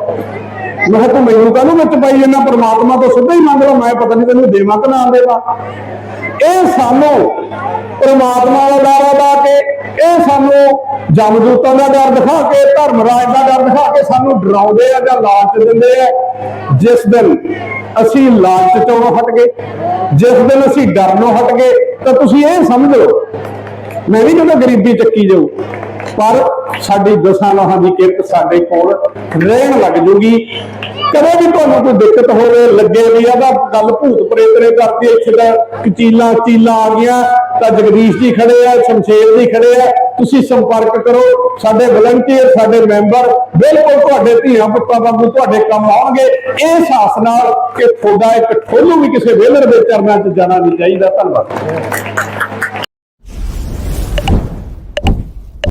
ਮੈਂ ਕਿਹਾ ਤੂੰ ਮੈਨੂੰ ਕਾਹਨੂੰ ਵਿੱਚ ਪਾਈ ਜਾਂਦਾ? ਪ੍ਰਮਾਤਮਾ ਤੋਂ ਸਿੱਧਾ ਹੀ ਮੰਗ ਲਓ ਮੈਂ ਪਤਾ ਨਹੀਂ ਤੈਨੂੰ ਦੇਵਾਂ ਕਿ ਨਾ ਦੇਵਾਂ। ਇਹ ਸਾਨੂੰ ਪਰਮਾਤਮਾ ਦਾ ਡਰ ਲਾ ਕੇ, ਇਹ ਸਾਨੂੰ ਜਮਦੂਤਾਂ ਦਾ ਡਰ ਦਿਖਾ ਕੇ ਧਰਮ ਰਾਜ ਦਾ ਡਰ ਦਿਖਾ ਕੇ ਸਾਨੂੰ ਡਰਾਉਂਦੇ ਆ ਜਾਂ ਲਾਲਚ ਦਿੰਦੇ ਆ। ਜਿਸ ਦਿਨ ਅਸੀਂ ਲਾਲਚ ਤੋਂ ਹਟ ਗਏ, ਜਿਸ ਦਿਨ ਅਸੀਂ ਡਰਨੋਂ ਹਟ ਗਏ, ਤਾਂ ਤੁਸੀਂ ਇਹ ਸਮਝ ਲਓ ਮੈਂ ਵੀ ਜਦੋਂ ਗਰੀਬੀ ਚੱਕੀ ਜਾਊ, ਪਰ ਸਾਡੀ ਦਸਾਂ ਲਾਹਾਂ ਦੀ ਕਿਰਤ ਸਾਡੇ ਕੋਲ ਰਹਿਣ ਲੱਗ ਜੂਗੀ। ਕਦੇ ਵੀ ਤੁਹਾਨੂੰ ਕੋਈ ਦਿੱਕਤ ਹੋਵੇ, ਲੱਗੇ ਵੀ ਇਹਦਾ ਗੱਲ ਭੂਤ ਪ੍ਰੇਤ ਨੇ ਕਰਤੀ, ਇੱਥੇ ਦਾ ਕਚੀਲਾਂ ਚੀਲਾਂ ਆ ਗਈਆਂ, ਤਾਂ ਜਗਦੀਸ਼ ਜੀ ਖੜੇ ਆ, ਸ਼ਮਸ਼ੇਰ ਜੀ ਖੜੇ ਆ, ਤੁਸੀਂ ਸੰਪਰਕ ਕਰੋ, ਸਾਡੇ ਵਲੰਟੀਅਰ ਸਾਡੇ ਮੈਂਬਰ ਬਿਲਕੁਲ ਤੁਹਾਡੇ ਧੀਆਂ ਪੁੱਤਾਂ ਵਾਂਗੂ ਤੁਹਾਡੇ ਕੰਮ ਆਉਣਗੇ। ਇਹ ਸਾਸ ਨਾਲ ਕਿ ਤੁਹਾਡਾ ਇੱਕ ਠੋਲੂ ਵੀ ਕਿਸੇ ਵੇਲਰ ਦੇ ਚਰਨਾਂ 'ਚ ਜਾਣਾ ਨਹੀਂ ਚਾਹੀਦਾ। ਧੰਨਵਾਦ।